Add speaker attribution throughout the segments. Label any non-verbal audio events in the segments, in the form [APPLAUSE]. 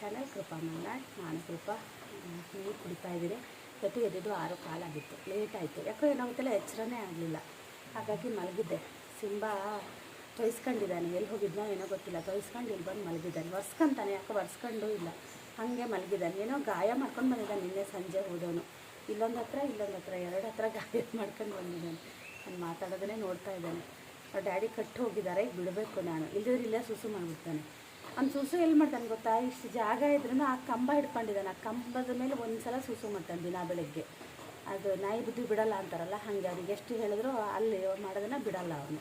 Speaker 1: Channel ಕೃಪಾ ಮಂಗಾಳ್ ನಾನು ಕೃಪಾ ನೀರು ಕುಡಿತಾ ಇದ್ದೀನಿ. ಇವತ್ತು ಎದ್ದು ಆರು ಕಾಲಾಗಿತ್ತು. ಲೇಟ್ ಆಯಿತು. ಯಾಕೋ ಏನಾಗುತ್ತಲ್ಲ, ಎಚ್ಚರನೇ ಆಗಲಿಲ್ಲ. ಹಾಗಾಗಿ ಮಲಗಿದ್ದೆ. ಸಿಂಬಾ ತೊಯ್ಸ್ಕೊಂಡಿದ್ದಾನೆ. ಎಲ್ಲಿ ಹೋಗಿದ್ನೋ ಏನೋ ಗೊತ್ತಿಲ್ಲ. ತೊಯ್ಸ್ಕೊಂಡು ಇಲ್ಲಿ ಬಂದು ಮಲಗಿದ್ದಾನೆ. ಒರ್ಸ್ಕೊಂತಾನೆ. ಯಾಕೋ ಒರ್ಸ್ಕೊಂಡು ಇಲ್ಲ. ಹಾಗೆ ಮಲಗಿದ್ದಾನೆ. ಏನೋ ಗಾಯ ಮಾಡ್ಕೊಂಡು ಬಂದಿದ್ದಾನೆ. ನಿನ್ನೆ ಸಂಜೆ ಹೋದವನು. ಇಲ್ಲೊಂದು ಹತ್ರ ಇಲ್ಲೊಂದು ಹತ್ರ, ಎರಡು ಹತ್ರ ಗಾಯ [LAUGHS] ಮಾಡ್ಕೊಂಡು ಬಂದಿದ್ದಾನೆ. ನಾನು ಮಾತಾಡೋದನ್ನೇ ನೋಡ್ತಾ ಇದ್ದಾನೆ. ಅವ್ರ ಡ್ಯಾಡಿ ಕಟ್ಟು ಹೋಗಿದ್ದಾರೆ. ಬಿಡಬೇಕು ನಾನು. ಇಲ್ಲದ್ರೆ ಇಲ್ಲೇ ಸುಸು ಮಾಡಿಬಿಡ್ತಾನೆ. ಅವ್ನು ಸುಸು ಎಲ್ಲಿ ಮಾಡ್ತಾನೆ ಗೊತ್ತಾ? ಇಷ್ಟು ಜಾಗ ಇದ್ರೂ ಆ ಕಂಬ ಹಿಡ್ಕೊಂಡಿದ್ದಾನೆ. ಆ ಕಂಬದ ಮೇಲೆ ಒಂದ್ಸಲ ಸುಸು ಮಾಡ್ತಾನೆ ದಿನ ಬೆಳಗ್ಗೆ. ಅದು ನಾಯಿ ಬುದ್ಧಿ ಬಿಡಲ್ಲ ಅಂತಾರಲ್ಲ, ಹಾಗೆ ಅವ್ರಿಗೆ ಎಷ್ಟು ಹೇಳಿದ್ರು ಅಲ್ಲಿ ಮಾಡೋದನ್ನ ಬಿಡಲ್ಲ ಅವನು.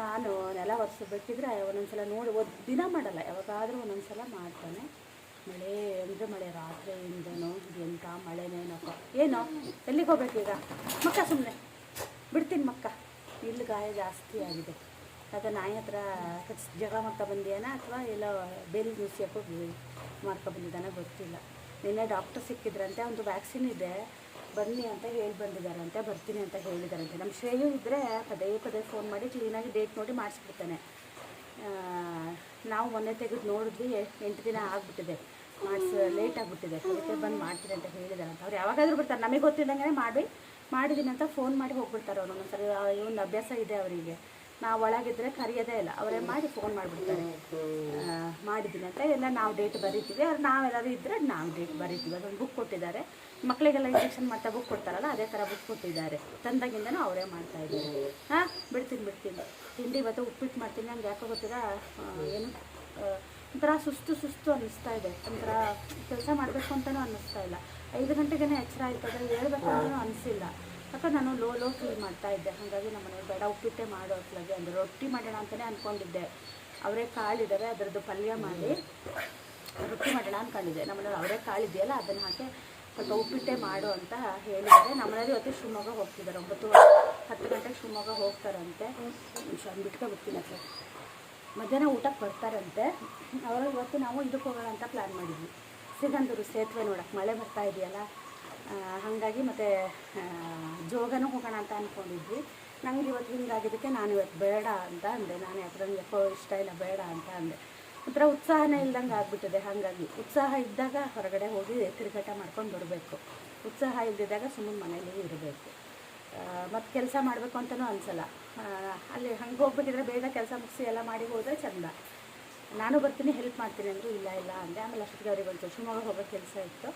Speaker 1: ನಾನು ನೆಲ ಒರೆಸ್ಬೇಕಿದ್ರೆ ಒಂದೊಂದು ಸಲ ನೋಡಿ, ಒಂದು ದಿನ ಮಾಡಲ್ಲ, ಯಾವಾಗಾದರೂ ಒಂದೊಂದು ಸಲ ಮಾಡ್ತಾನೆ. ಮಳೆ ಅಂದರೆ ಮಳೆ, ರಾತ್ರಿಯಿಂದನೋ ಎಂಥ ಮಳೆನೇನಪ್ಪ ಏನೋ, ಎಲ್ಲಿಗೆ ಹೋಗ್ಬೇಕೀಗ ಮಕ್ಕ ಸುಮ್ಮನೆ ಬಿಡ್ತೀನಿ ಮಕ್ಕ. ಇಲ್ಲಿ ಗಾಯ ಜಾಸ್ತಿ ಆಗಿದೆ. ಅದು ನಾಯಿ ಹತ್ರ ಜಗಳ ಮಾಡ್ಕೊ ಬಂದಿಯಾನ ಅಥವಾ ಎಲ್ಲ ಬೇಲಿ ನುಸಿಯಕ್ಕೆ ಮಾಡ್ಕೊ ಬಂದಿದ್ದಾನೆ ಗೊತ್ತಿಲ್ಲ. ನಿನ್ನೆ ಡಾಕ್ಟರ್ ಸಿಕ್ಕಿದ್ರಂತೆ, ಒಂದು ವ್ಯಾಕ್ಸಿನ್ ಇದೆ, ಬನ್ನಿ ಅಂತ ಹೇಳಿ ಬಂದಿದ್ದಾರಂತೆ, ಬರ್ತೀನಿ ಅಂತ ಹೇಳಿದಾರಂತೆ ನಮ್ಮ ಶ್ರೇಯು ಇದ್ದರೆ ಪದೇ ಪದೇ ಫೋನ್ ಮಾಡಿ ಕ್ಲೀನಾಗಿ ಡೇಟ್ ನೋಡಿ ಮಾಡಿಸ್ಬಿಡ್ತಾನೆ. ನಾವು ಮೊನ್ನೆ ತೆಗೆದು ನೋಡಿದ್ವಿ, ಎಂಟು ದಿನ ಆಗಿಬಿಟ್ಟಿದೆ. ಮಾಡಿಸ್ ಲೇಟ್ ಆಗಿಬಿಟ್ಟಿದೆ. ಅದಕ್ಕೆ ಬಂದು ಮಾಡ್ತೀನಿ ಅಂತ ಹೇಳಿದಾರಂತ ಅವ್ರು ಯಾವಾಗಾದರೂ ಬರ್ತಾರೆ. ನಮಗೆ ಗೊತ್ತಿದ್ದಂಗೆ ಮಾಡಿ ಮಾಡಿದ್ದೀನಿ ಅಂತ ಫೋನ್ ಮಾಡಿ ಹೋಗ್ಬಿಡ್ತಾರೆ ಅವ್ರು ಒಂದೊಂದ್ಸರಿ. ಒಂದು ಅಭ್ಯಾಸ ಇದೆ ಅವರಿಗೆ. ನಾವು ಒಳಗಿದ್ರೆ ಕರೆಯೋದೇ ಇಲ್ಲ. ಅವರೇ ಮಾಡಿ ಫೋನ್ ಮಾಡಿಬಿಡ್ತಾರೆ. ಮಾಡಿದ್ದೀನಿ ಅಂತ ಎಲ್ಲ ನಾವು ಡೇಟ್ ಬರೀತೀವಿ. ಅವ್ರು ನಾವೆಲ್ಲರೂ ಇದ್ದರೆ ನಾವು ಡೇಟ್ ಬರೀತೀವಿ. ಅದೊಂದು ಬುಕ್ ಕೊಟ್ಟಿದ್ದಾರೆ. ಮಕ್ಕಳಿಗೆಲ್ಲ ಇಂಜೆಕ್ಷನ್ ಮಾಡ್ತಾ ಬುಕ್ ಕೊಡ್ತಾರಲ್ಲ ಅದೇ ಥರ ಬುಕ್ ಕೊಟ್ಟಿದ್ದಾರೆ. ತಂದಾಗಿಂದನೂ ಅವರೇ ಮಾಡ್ತಾ ಇದ್ದಾರೆ. ಹಾಂ ಬಿಡ್ತೀನಿ ಬಿಡ್ತೀನಿ. ತಿಂಡಿ ಮತ್ತು ಉಪ್ಪಿಟ್ಟು ಮಾಡ್ತೀನಿ. ನಂಗೆ ಯಾಕೋ ಗೊತ್ತಿಲ್ಲ. ಏನು? ಒಂಥರ ಸುಸ್ತು ಸುಸ್ತು ಅನ್ನಿಸ್ತಾ ಇದೆ. ಒಂಥರ ಕೆಲಸ ಮಾಡಬೇಕು ಅಂತಲೂ ಅನ್ನಿಸ್ತಾ ಇಲ್ಲ. ಐದು ಗಂಟೆಗೇನೆ ಎಚ್ಚರ ಆಯ್ತು ಆದರೆ ಹೇಳ್ಬೇಕು ಅಂತಲೂ ಅನಿಸಿಲ್ಲ ಯಾಕಂದ್ರೆ ನಾನು ಲೋ ಲೋ ಫೀಲ್ ಮಾಡ್ತಾ ಇದ್ದೆ. ಹಾಗಾಗಿ ನಮ್ಮ ಮನೆಯವ್ರು ಬೇಡ, ಉಪ್ಪಿಟ್ಟೆ ಮಾಡೋ ಹೊತ್ಲಾಗೆ ಅಂದರೆ. ರೊಟ್ಟಿ ಮಾಡೋಣ ಅಂತಲೇ ಅಂದ್ಕೊಂಡಿದ್ದೆ ಅವರೇ ಕಾಳಿದ್ದಾವೆ ಅದರದ್ದು ಪಲ್ಯ ಮಾಡಿ ರೊಟ್ಟಿ ಮಾಡೋಣ ಅಂದ್ಕೊಂಡಿದ್ದೆ ನಮ್ಮನೇಲಿ ಅವರೇ ಕಾಳಿದೆಯಲ್ಲ, ಅದನ್ನು ಹಾಕಿ ಸ್ವಲ್ಪ ಉಪ್ಪಿಟ್ಟೆ ಮಾಡು ಅಂತ ಹೇಳಿದ್ದಾರೆ. ನಮ್ಮನೇಲಿ ಇವತ್ತು ಶಿವಮೊಗ್ಗ ಹೋಗ್ತಿದ್ದಾರೆ. ಒಂಬತ್ತು ಹತ್ತು ಗಂಟೆಗೆ ಶಿವಮೊಗ್ಗ ಹೋಗ್ತಾರಂತೆ. ಬಿಟ್ಕೊ ಬಿಡ್ತೀನಿ ಸರ್ ಮಧ್ಯಾಹ್ನ ಊಟಕ್ಕೆ ಬರ್ತಾರಂತೆ. ಅವರು ಇವತ್ತು ನಾವು ಇದಕ್ಕೆ ಹೋಗೋಣ ಅಂತ ಪ್ಲ್ಯಾನ್ ಮಾಡಿದ್ವಿ. ಸಿಗಂದೂರು ಸೇತುವೆ ನೋಡಕ್ಕೆ ಮಳೆ ಬರ್ತಾ ಇದೆಯಲ್ಲ ಹಾಗಾಗಿ ಮತ್ತು ಜೋಗನೂ ಹೋಗೋಣ ಅಂತ ಅಂದ್ಕೊಂಡಿದ್ವಿ ನನಗೆ ಇವತ್ತು ಹಿಂಗಾಗಿದ್ದಕ್ಕೆ ನಾನು ಇವತ್ತು ಬೇಡ ಅಂತ ಅಂದೆ. ನಾನು ಯಾಕಂದ್ರೆ ನಂಗೆ ಯಾಕೋ ಇಷ್ಟ ಇಲ್ಲ, ಬೇಡ ಅಂತ ಅಂದೆ. ಒಂಥರ ಉತ್ಸಾಹನೇ ಇಲ್ದಂಗೆ ಆಗ್ಬಿಟ್ಟಿದೆ. ಹಾಗಾಗಿ ಉತ್ಸಾಹ ಇದ್ದಾಗ ಹೊರಗಡೆ ಹೋಗಿ ತಿರುಗಾಟ ಮಾಡ್ಕೊಂಡು ಬರಬೇಕು. ಉತ್ಸಾಹ ಇಲ್ದಿದ್ದಾಗ ಸುಮ್ಮನೆ ಮನೇಲಿ ಇರಬೇಕು. ಮತ್ತು ಕೆಲಸ ಮಾಡಬೇಕು ಅಂತಲೂ ಅನಿಸಲ್ಲ. ಅಲ್ಲಿ ಹಂಗೆ ಹೋಗ್ಬೇಕಿದ್ರೆ ಬೇಗ ಕೆಲಸ ಮುಗಿಸಿ ಎಲ್ಲ ಮಾಡಿ ಹೋದರೆ ಚಂದ. ನಾನು ಬರ್ತೀನಿ, ಹೆಲ್ಪ್ ಮಾಡ್ತೀನಿ ಅಂದರು ಇಲ್ಲ ಇಲ್ಲ ಅಂದೆ. ಆಮೇಲೆ ಅಷ್ಟೊತ್ತಿಗೆ ಅವ್ರಿಗೆ ಒಂದು ಶಿವಮೊಗ್ಗ ಹೋಗೋ ಕೆಲಸ ಇತ್ತು.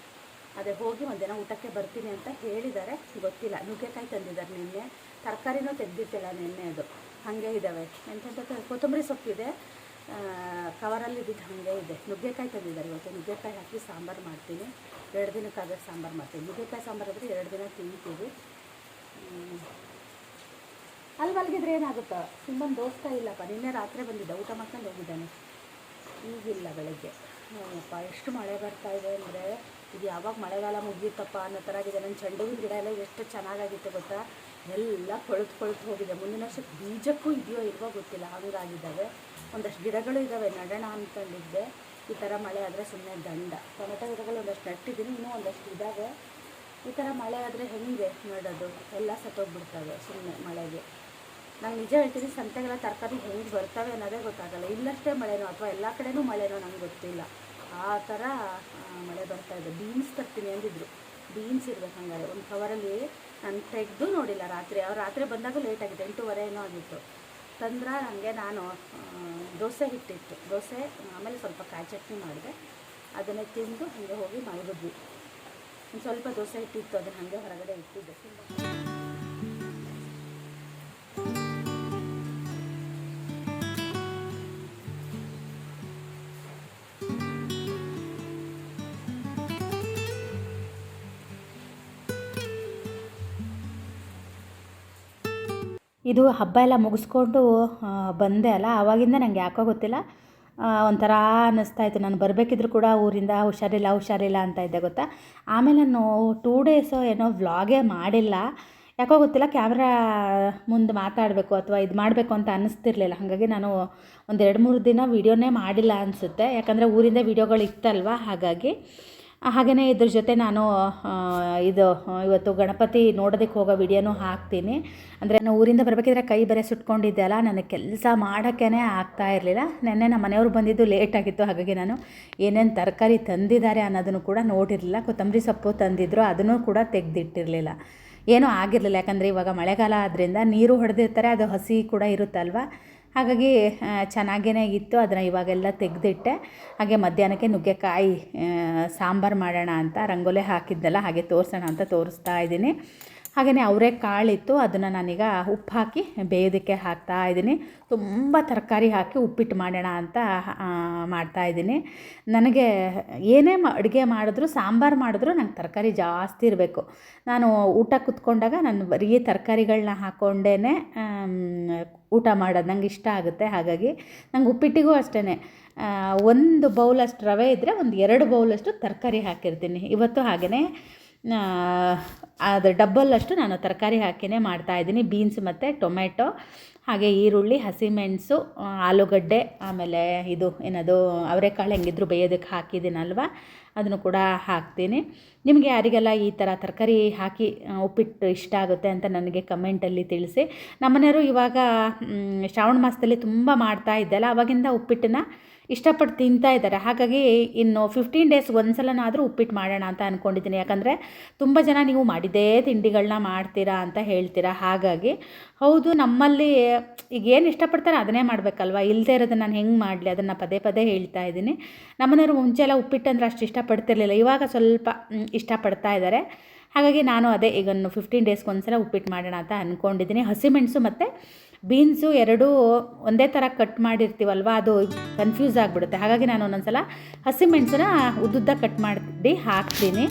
Speaker 1: ಅದೇ ಹೋಗಿ ಒಂದಿನ ಊಟಕ್ಕೆ ಬರ್ತೀನಿ ಅಂತ ಹೇಳಿದ್ದಾರೆ ಗೊತ್ತಿಲ್ಲ. ನುಗ್ಗೆಕಾಯಿ ತಂದಿದ್ದಾರೆ ನಿನ್ನೆ. ತರಕಾರಿನೂ ತೆಗೆದಿರ್ತಿಲ್ಲ ನಿನ್ನೆ ಅದು. ಹಾಗೆ ಇದ್ದಾವೆ ಎಂತೆಂಥ ಕೊತ್ತಂಬರಿ ಸೊಪ್ಪಿದೆ. ಕವರಲ್ಲಿ ಇದ್ದಿದ್ದು ಹಾಗೆ ಇದೆ. ನುಗ್ಗೆಕಾಯಿ ತಂದಿದ್ದಾರೆ ಇವತ್ತು. ನುಗ್ಗೆಕಾಯಿ ಹಾಕಿ ಸಾಂಬಾರು ಮಾಡ್ತೀನಿ. ಎರಡು ದಿನಕ್ಕಾಗ ಸಾಂಬಾರು ಮಾಡ್ತೀನಿ. ನುಗ್ಗೆಕಾಯಿ ಸಾಂಬಾರು ಆದರೆ ಎರಡು ದಿನ ತಿಂತೀವಿ. ಅಲ್ಲಿ ಮಲಗಿದ್ರೆ ಏನಾಗುತ್ತೋ? ತುಂಬ ದೋಸ್ತ ಇಲ್ಲಪ್ಪ. ನಿನ್ನೆ ರಾತ್ರಿ ಬಂದಿದ್ದ. ಊಟ ಮಾಡ್ಕೊಂಡು ಹೋಗಿದ್ದಾನೆ. ಈಗಿಲ್ಲ ಬೆಳಗ್ಗೆ. ಅಪ್ಪ, ಎಷ್ಟು ಮಳೆ ಬರ್ತಾ ಇದೆ ಅಂದರೆ ಇದು ಯಾವಾಗ ಮಳೆಗಾಲ ಮುಗಿಯುತ್ತಪ್ಪ ಅನ್ನೋ ಥರ ಆಗಿದೆ. ನನ್ನ ಚೆಂಡು ಹೂವಿನ ಗಿಡ ಎಲ್ಲ ಎಷ್ಟು ಚೆನ್ನಾಗಾಗಿತ್ತು ಗೊತ್ತಾ? ಎಲ್ಲ ಕೊಳೆತು ಕೊಳೆತು ಹೋಗಿದೆ. ಮುಂದಿನ ವರ್ಷಕ್ಕೆ ಬೀಜಕ್ಕೂ ಇದೆಯೋ ಇಲ್ವೋ ಗೊತ್ತಿಲ್ಲ. ಹಂಗಾಗಿದ್ದಾವೆ. ಒಂದಷ್ಟು ಗಿಡಗಳು ಇದ್ದಾವೆ. ನಡೋಣ ಅಂದ್ಕೊಂಡಿದ್ದೆ ಈ ಥರ ಮಳೆ ಆದರೆ ಸುಮ್ಮನೆ ದಂಡ ಟೊಮೆಟೊ ಗಿಡಗಳು ಒಂದಷ್ಟು ನೆಟ್ಟಿದ್ದೀನಿ. ಇನ್ನೂ ಒಂದಷ್ಟು ಇದ್ದಾವೆ. ಈ ಥರ ಮಳೆ ಆದರೆ ಹೆಂಗೆ ನೋಡೋದು? ಎಲ್ಲ ಸತ್ತೋಗ್ಬಿಡ್ತವೆ ಸುಮ್ಮನೆ ಮಳೆಗೆ. ನಾನು ನಿಜ ಹೇಳ್ತೀನಿ, ಸಂತೆಗೆಲ್ಲ ತರಕಾರಿ ಹೆಂಗೆ ಬರ್ತವೆ ಅನ್ನೋದೇ ಗೊತ್ತಾಗಲ್ಲ. ಇಲ್ಲಷ್ಟೇ ಮಳೆನೋ ಅಥವಾ ಎಲ್ಲ ಕಡೆನೂ ಮಳೆನೋ ನನಗೆ ಗೊತ್ತಿಲ್ಲ. ಆ ಥರ ಮಳೆ ಬರ್ತಾ ಇದೆ. ಬೀನ್ಸ್ ತರ್ತೀನಿ ಅಂದಿದ್ರು. ಬೀನ್ಸ್ ಇರ್ಬೇಕು ಹಂಗಾರೆ. ಒಂದು ಕವರಲ್ಲಿ ನಾನು ತೆಗೆದು ನೋಡಿಲ್ಲ ರಾತ್ರಿ. ಅವ್ರು ರಾತ್ರಿ ಬಂದಾಗ ಲೇಟ್ ಆಗಿದೆ ಎಂಟೂವರೆ ಏನೋ ಆಗಿತ್ತು. ತಂದ್ರೆ ನನಗೆ ನಾನು ದೋಸೆ ಹಿಟ್ಟಿತ್ತು. ದೋಸೆ, ಆಮೇಲೆ ಸ್ವಲ್ಪ ಕಾಯಿ ಚಟ್ನಿ ಮಾಡಿದೆ. ಅದನ್ನೇ ತಿಂದು ಹಂಗೆ ಹೋಗಿ ಮಲಗಿದ್ವಿ. ಒಂದು ಸ್ವಲ್ಪ ದೋಸೆ ಹಿಟ್ಟಿತ್ತು. ಅದನ್ನು ಹಾಗೆ ಹೊರಗಡೆ ಇಟ್ಟಿದ್ದೆ.
Speaker 2: ಇದು ಹಬ್ಬ ಎಲ್ಲ ಮುಗಿಸ್ಕೊಂಡು ಬಂದೆ ಅಲ್ಲ. ಆವಾಗಿಂದ ನನಗೆ ಯಾಕೋ ಗೊತ್ತಿಲ್ಲ.
Speaker 1: ಒಂಥರ ಅನ್ನಿಸ್ತಾ ಇತ್ತು. ನಾನು ಬರಬೇಕಿದ್ರು ಕೂಡ ಊರಿಂದ ಹುಷಾರಿಲ್ಲ ಹುಷಾರಿಲ್ಲ ಅಂತ ಇದ್ದೆ ಗೊತ್ತಾ. ಆಮೇಲೆ ನಾನು ಟೂ ಡೇಸು ಏನೋ ವ್ಲಾಗೇ ಮಾಡಿಲ್ಲ. ಯಾಕೋ ಗೊತ್ತಿಲ್ಲ ಕ್ಯಾಮ್ರಾ ಮುಂದೆ ಮಾತಾಡಬೇಕು ಅಥವಾ ಇದು ಮಾಡಬೇಕು ಅಂತ ಅನ್ನಿಸ್ತಿರ್ಲಿಲ್ಲ. ಹಾಗಾಗಿ ನಾನು ಒಂದು ಎರಡು ಮೂರು ದಿನ ವೀಡಿಯೋನೇ ಮಾಡಿಲ್ಲ ಅನಿಸುತ್ತೆ. ಯಾಕಂದರೆ ಊರಿಂದ ವೀಡಿಯೋಗಳು ಇತ್ತಲ್ವ? ಹಾಗಾಗಿ ಹಾಗೆಯೇ ಇದ್ರ ಜೊತೆ ನಾನು ಇದು ಇವತ್ತು ಗಣಪತಿ ನೋಡೋದಕ್ಕೆ ಹೋಗೋ ವಿಡಿಯೋನೂ ಹಾಕ್ತೀನಿ. ಅಂದರೆ ನಾನು ಊರಿಂದ ಬರಬೇಕಿದ್ರೆ ಕೈ ಬೇರೆ ಸುಟ್ಕೊಂಡಿದ್ದೆ ಅಲ್ಲ ನನಗೆ ಕೆಲಸ ಮಾಡೋಕ್ಕೇ ಆಗ್ತಾ ಇರಲಿಲ್ಲ. ನೆನ್ನೆ ನಮ್ಮ ಮನೆಯವ್ರು ಬಂದಿದ್ದು ಲೇಟಾಗಿತ್ತು ಹಾಗಾಗಿ ನಾನು ಏನೇನು ತರಕಾರಿ ತಂದಿದ್ದಾರೆ ಅನ್ನೋದನ್ನು ಕೂಡ ನೋಡಿರಲಿಲ್ಲ. ಕೊತ್ತಂಬರಿ ಸೊಪ್ಪು ತಂದಿದ್ರು, ಅದನ್ನು ಕೂಡ ತೆಗೆದಿಟ್ಟಿರಲಿಲ್ಲ. ಏನೂ ಆಗಿರಲಿಲ್ಲ, ಯಾಕಂದರೆ ಇವಾಗ ಮಳೆಗಾಲ ಆದ್ದರಿಂದ ನೀರು ಹೊಡೆದಿರ್ತಾರೆ, ಅದು ಹಸಿ ಕೂಡ ಇರುತ್ತಲ್ವ? ಹಾಗಾಗಿ ಚೆನ್ನಾಗೇ ಇತ್ತು. ಅದನ್ನು ಇವಾಗೆಲ್ಲ ತೆಗೆದಿಟ್ಟೆ. ಹಾಗೆ ಮಧ್ಯಾಹ್ನಕ್ಕೆ ನುಗ್ಗೆಕಾಯಿ ಸಾಂಬಾರು ಮಾಡೋಣ ಅಂತ, ರಂಗೋಲೆ ಹಾಕಿದ್ದೆಲ್ಲ ಹಾಗೆ ತೋರಿಸೋಣ ಅಂತ ತೋರಿಸ್ತಾ ಇದ್ದೀನಿ. ಹಾಗೆಯೇ ಅವರೇ ಕಾಳಿತ್ತು, ಅದನ್ನು ನಾನೀಗ ಉಪ್ಪು ಹಾಕಿ ಬೇಯೋದಕ್ಕೆ ಹಾಕ್ತಾ ಇದ್ದೀನಿ. ತುಂಬ ತರಕಾರಿ ಹಾಕಿ ಉಪ್ಪಿಟ್ಟು ಮಾಡೋಣ ಅಂತ ಮಾಡ್ತಾ ಇದ್ದೀನಿ. ನನಗೆ ಏನೇ ಮಾ, ಅಡುಗೆ ಮಾಡಿದ್ರು, ಸಾಂಬಾರು ಮಾಡಿದ್ರು ನಂಗೆ ತರಕಾರಿ ಜಾಸ್ತಿ ಇರಬೇಕು. ನಾನು ಊಟ ಕುತ್ಕೊಂಡಾಗ ನಾನು ಬರೀ ತರಕಾರಿಗಳನ್ನ ಹಾಕ್ಕೊಂಡೇ ಊಟ ಮಾಡೋದು ನಂಗೆ ಇಷ್ಟ ಆಗುತ್ತೆ. ಹಾಗಾಗಿ ನಂಗೆ ಉಪ್ಪಿಟ್ಟಿಗೂ ಅಷ್ಟೇ ಒಂದು ಬೌಲಷ್ಟು ರವೆ ಇದ್ದರೆ ಒಂದು ಎರಡು ಬೌಲಷ್ಟು ತರಕಾರಿ ಹಾಕಿರ್ತೀನಿ. ಇವತ್ತು ಹಾಗೆಯೇ ಅದು ಡಬ್ಬಲ್ಲಷ್ಟು ನಾನು ತರಕಾರಿ ಹಾಕಿನೇ ಮಾಡ್ತಾಯಿದ್ದೀನಿ ಬೀನ್ಸ್ ಮತ್ತು ಟೊಮೆಟೊ ಹಾಗೆ ಈರುಳ್ಳಿ ಹಸಿಮೆಣಸು ಆಲೂಗಡ್ಡೆ, ಆಮೇಲೆ ಇದು ಏನದು, ಅವರೆಕಾಳು ಹೆಂಗಿದ್ರು ಬೇಯೋದಕ್ಕೆ ಹಾಕಿದ್ದೀನಲ್ವ? ಅದನ್ನು ಕೂಡ ಹಾಕ್ತೀನಿ. ನಿಮಗೆ ಯಾರಿಗೆಲ್ಲ ಈ ಥರ ತರಕಾರಿ ಹಾಕಿ ಉಪ್ಪಿಟ್ಟು ಇಷ್ಟ ಆಗುತ್ತೆ ಅಂತ ನನಗೆ ಕಮೆಂಟಲ್ಲಿ ತಿಳಿಸಿ. ನಮ್ಮನೆಯವರು ಇವಾಗ ಶ್ರಾವಣ ಮಾಸದಲ್ಲಿ ತುಂಬ ಮಾಡ್ತಾ ಇದ್ದಲ್ಲ ಅವಾಗಿಂದ ಉಪ್ಪಿಟ್ಟನ್ನ ಇಷ್ಟಪಟ್ಟು ತಿಂತಾ ಇದ್ದಾರೆ. ಹಾಗಾಗಿ ಇನ್ನು ಫಿಫ್ಟೀನ್ ಡೇಸ್ ಒಂದ್ಸಲನಾದರೂ ಉಪ್ಪಿಟ್ಟು ಮಾಡೋಣ ಅಂತ ಅಂದ್ಕೊಂಡಿದ್ದೀನಿ ಯಾಕಂದರೆ ತುಂಬ ಜನ ನೀವು ಮಾಡಿದ್ದೇ ತಿಂಡಿಗಳನ್ನ ಮಾಡ್ತೀರಾ ಅಂತ ಹೇಳ್ತೀರಾ. ಹಾಗಾಗಿ ಹೌದು, ನಮ್ಮಲ್ಲಿ ಈಗ ಏನು ಇಷ್ಟಪಡ್ತಾರೆ ಅದನ್ನೇ ಮಾಡಬೇಕಲ್ವ? ಇಲ್ಲದೇ ಇರೋದು ನಾನು ಹೆಂಗೆ ಮಾಡಲಿ? ಅದನ್ನು ಪದೇ ಪದೇ ಹೇಳ್ತಾ ಇದ್ದೀನಿ. ನಮ್ಮನೆಯವರು ಮುಂಚೆ ಎಲ್ಲ ಉಪ್ಪಿಟ್ಟು ಅಂದರೆ ಅಷ್ಟು ಇಷ್ಟಪಡ್ತಿರಲಿಲ್ಲ. ಇವಾಗ ಸ್ವಲ್ಪ ಇಷ್ಟಪಡ್ತಾ ಇದ್ದಾರೆ. ಹಾಗಾಗಿ ನಾನು ಅದೇ ಈಗ ಒಂದು ಫಿಫ್ಟೀನ್ ಡೇಸ್ಗೆ ಒಂದ್ಸಲ ಉಪ್ಪಿಟ್ಟು ಮಾಡೋಣ ಅಂತ ಅಂದ್ಕೊಂಡಿದ್ದೀನಿ ಹಸಿಮೆಣಸು ಮತ್ತು ಬೀನ್ಸು ಎರಡೂ ಒಂದೇ ಥರ ಕಟ್ ಮಾಡಿರ್ತೀವಲ್ವ, ಅದು ಕನ್ಫ್ಯೂಸ್ ಆಗಿಬಿಡುತ್ತೆ. ಹಾಗಾಗಿ ನಾನು ಒಂದೊಂದು ಸಲ ಹಸಿಮೆಣಸನ್ನ ಉದ್ದುದ್ದ ಕಟ್ ಮಾಡಿ ಹಾಕ್ತೀನಿ.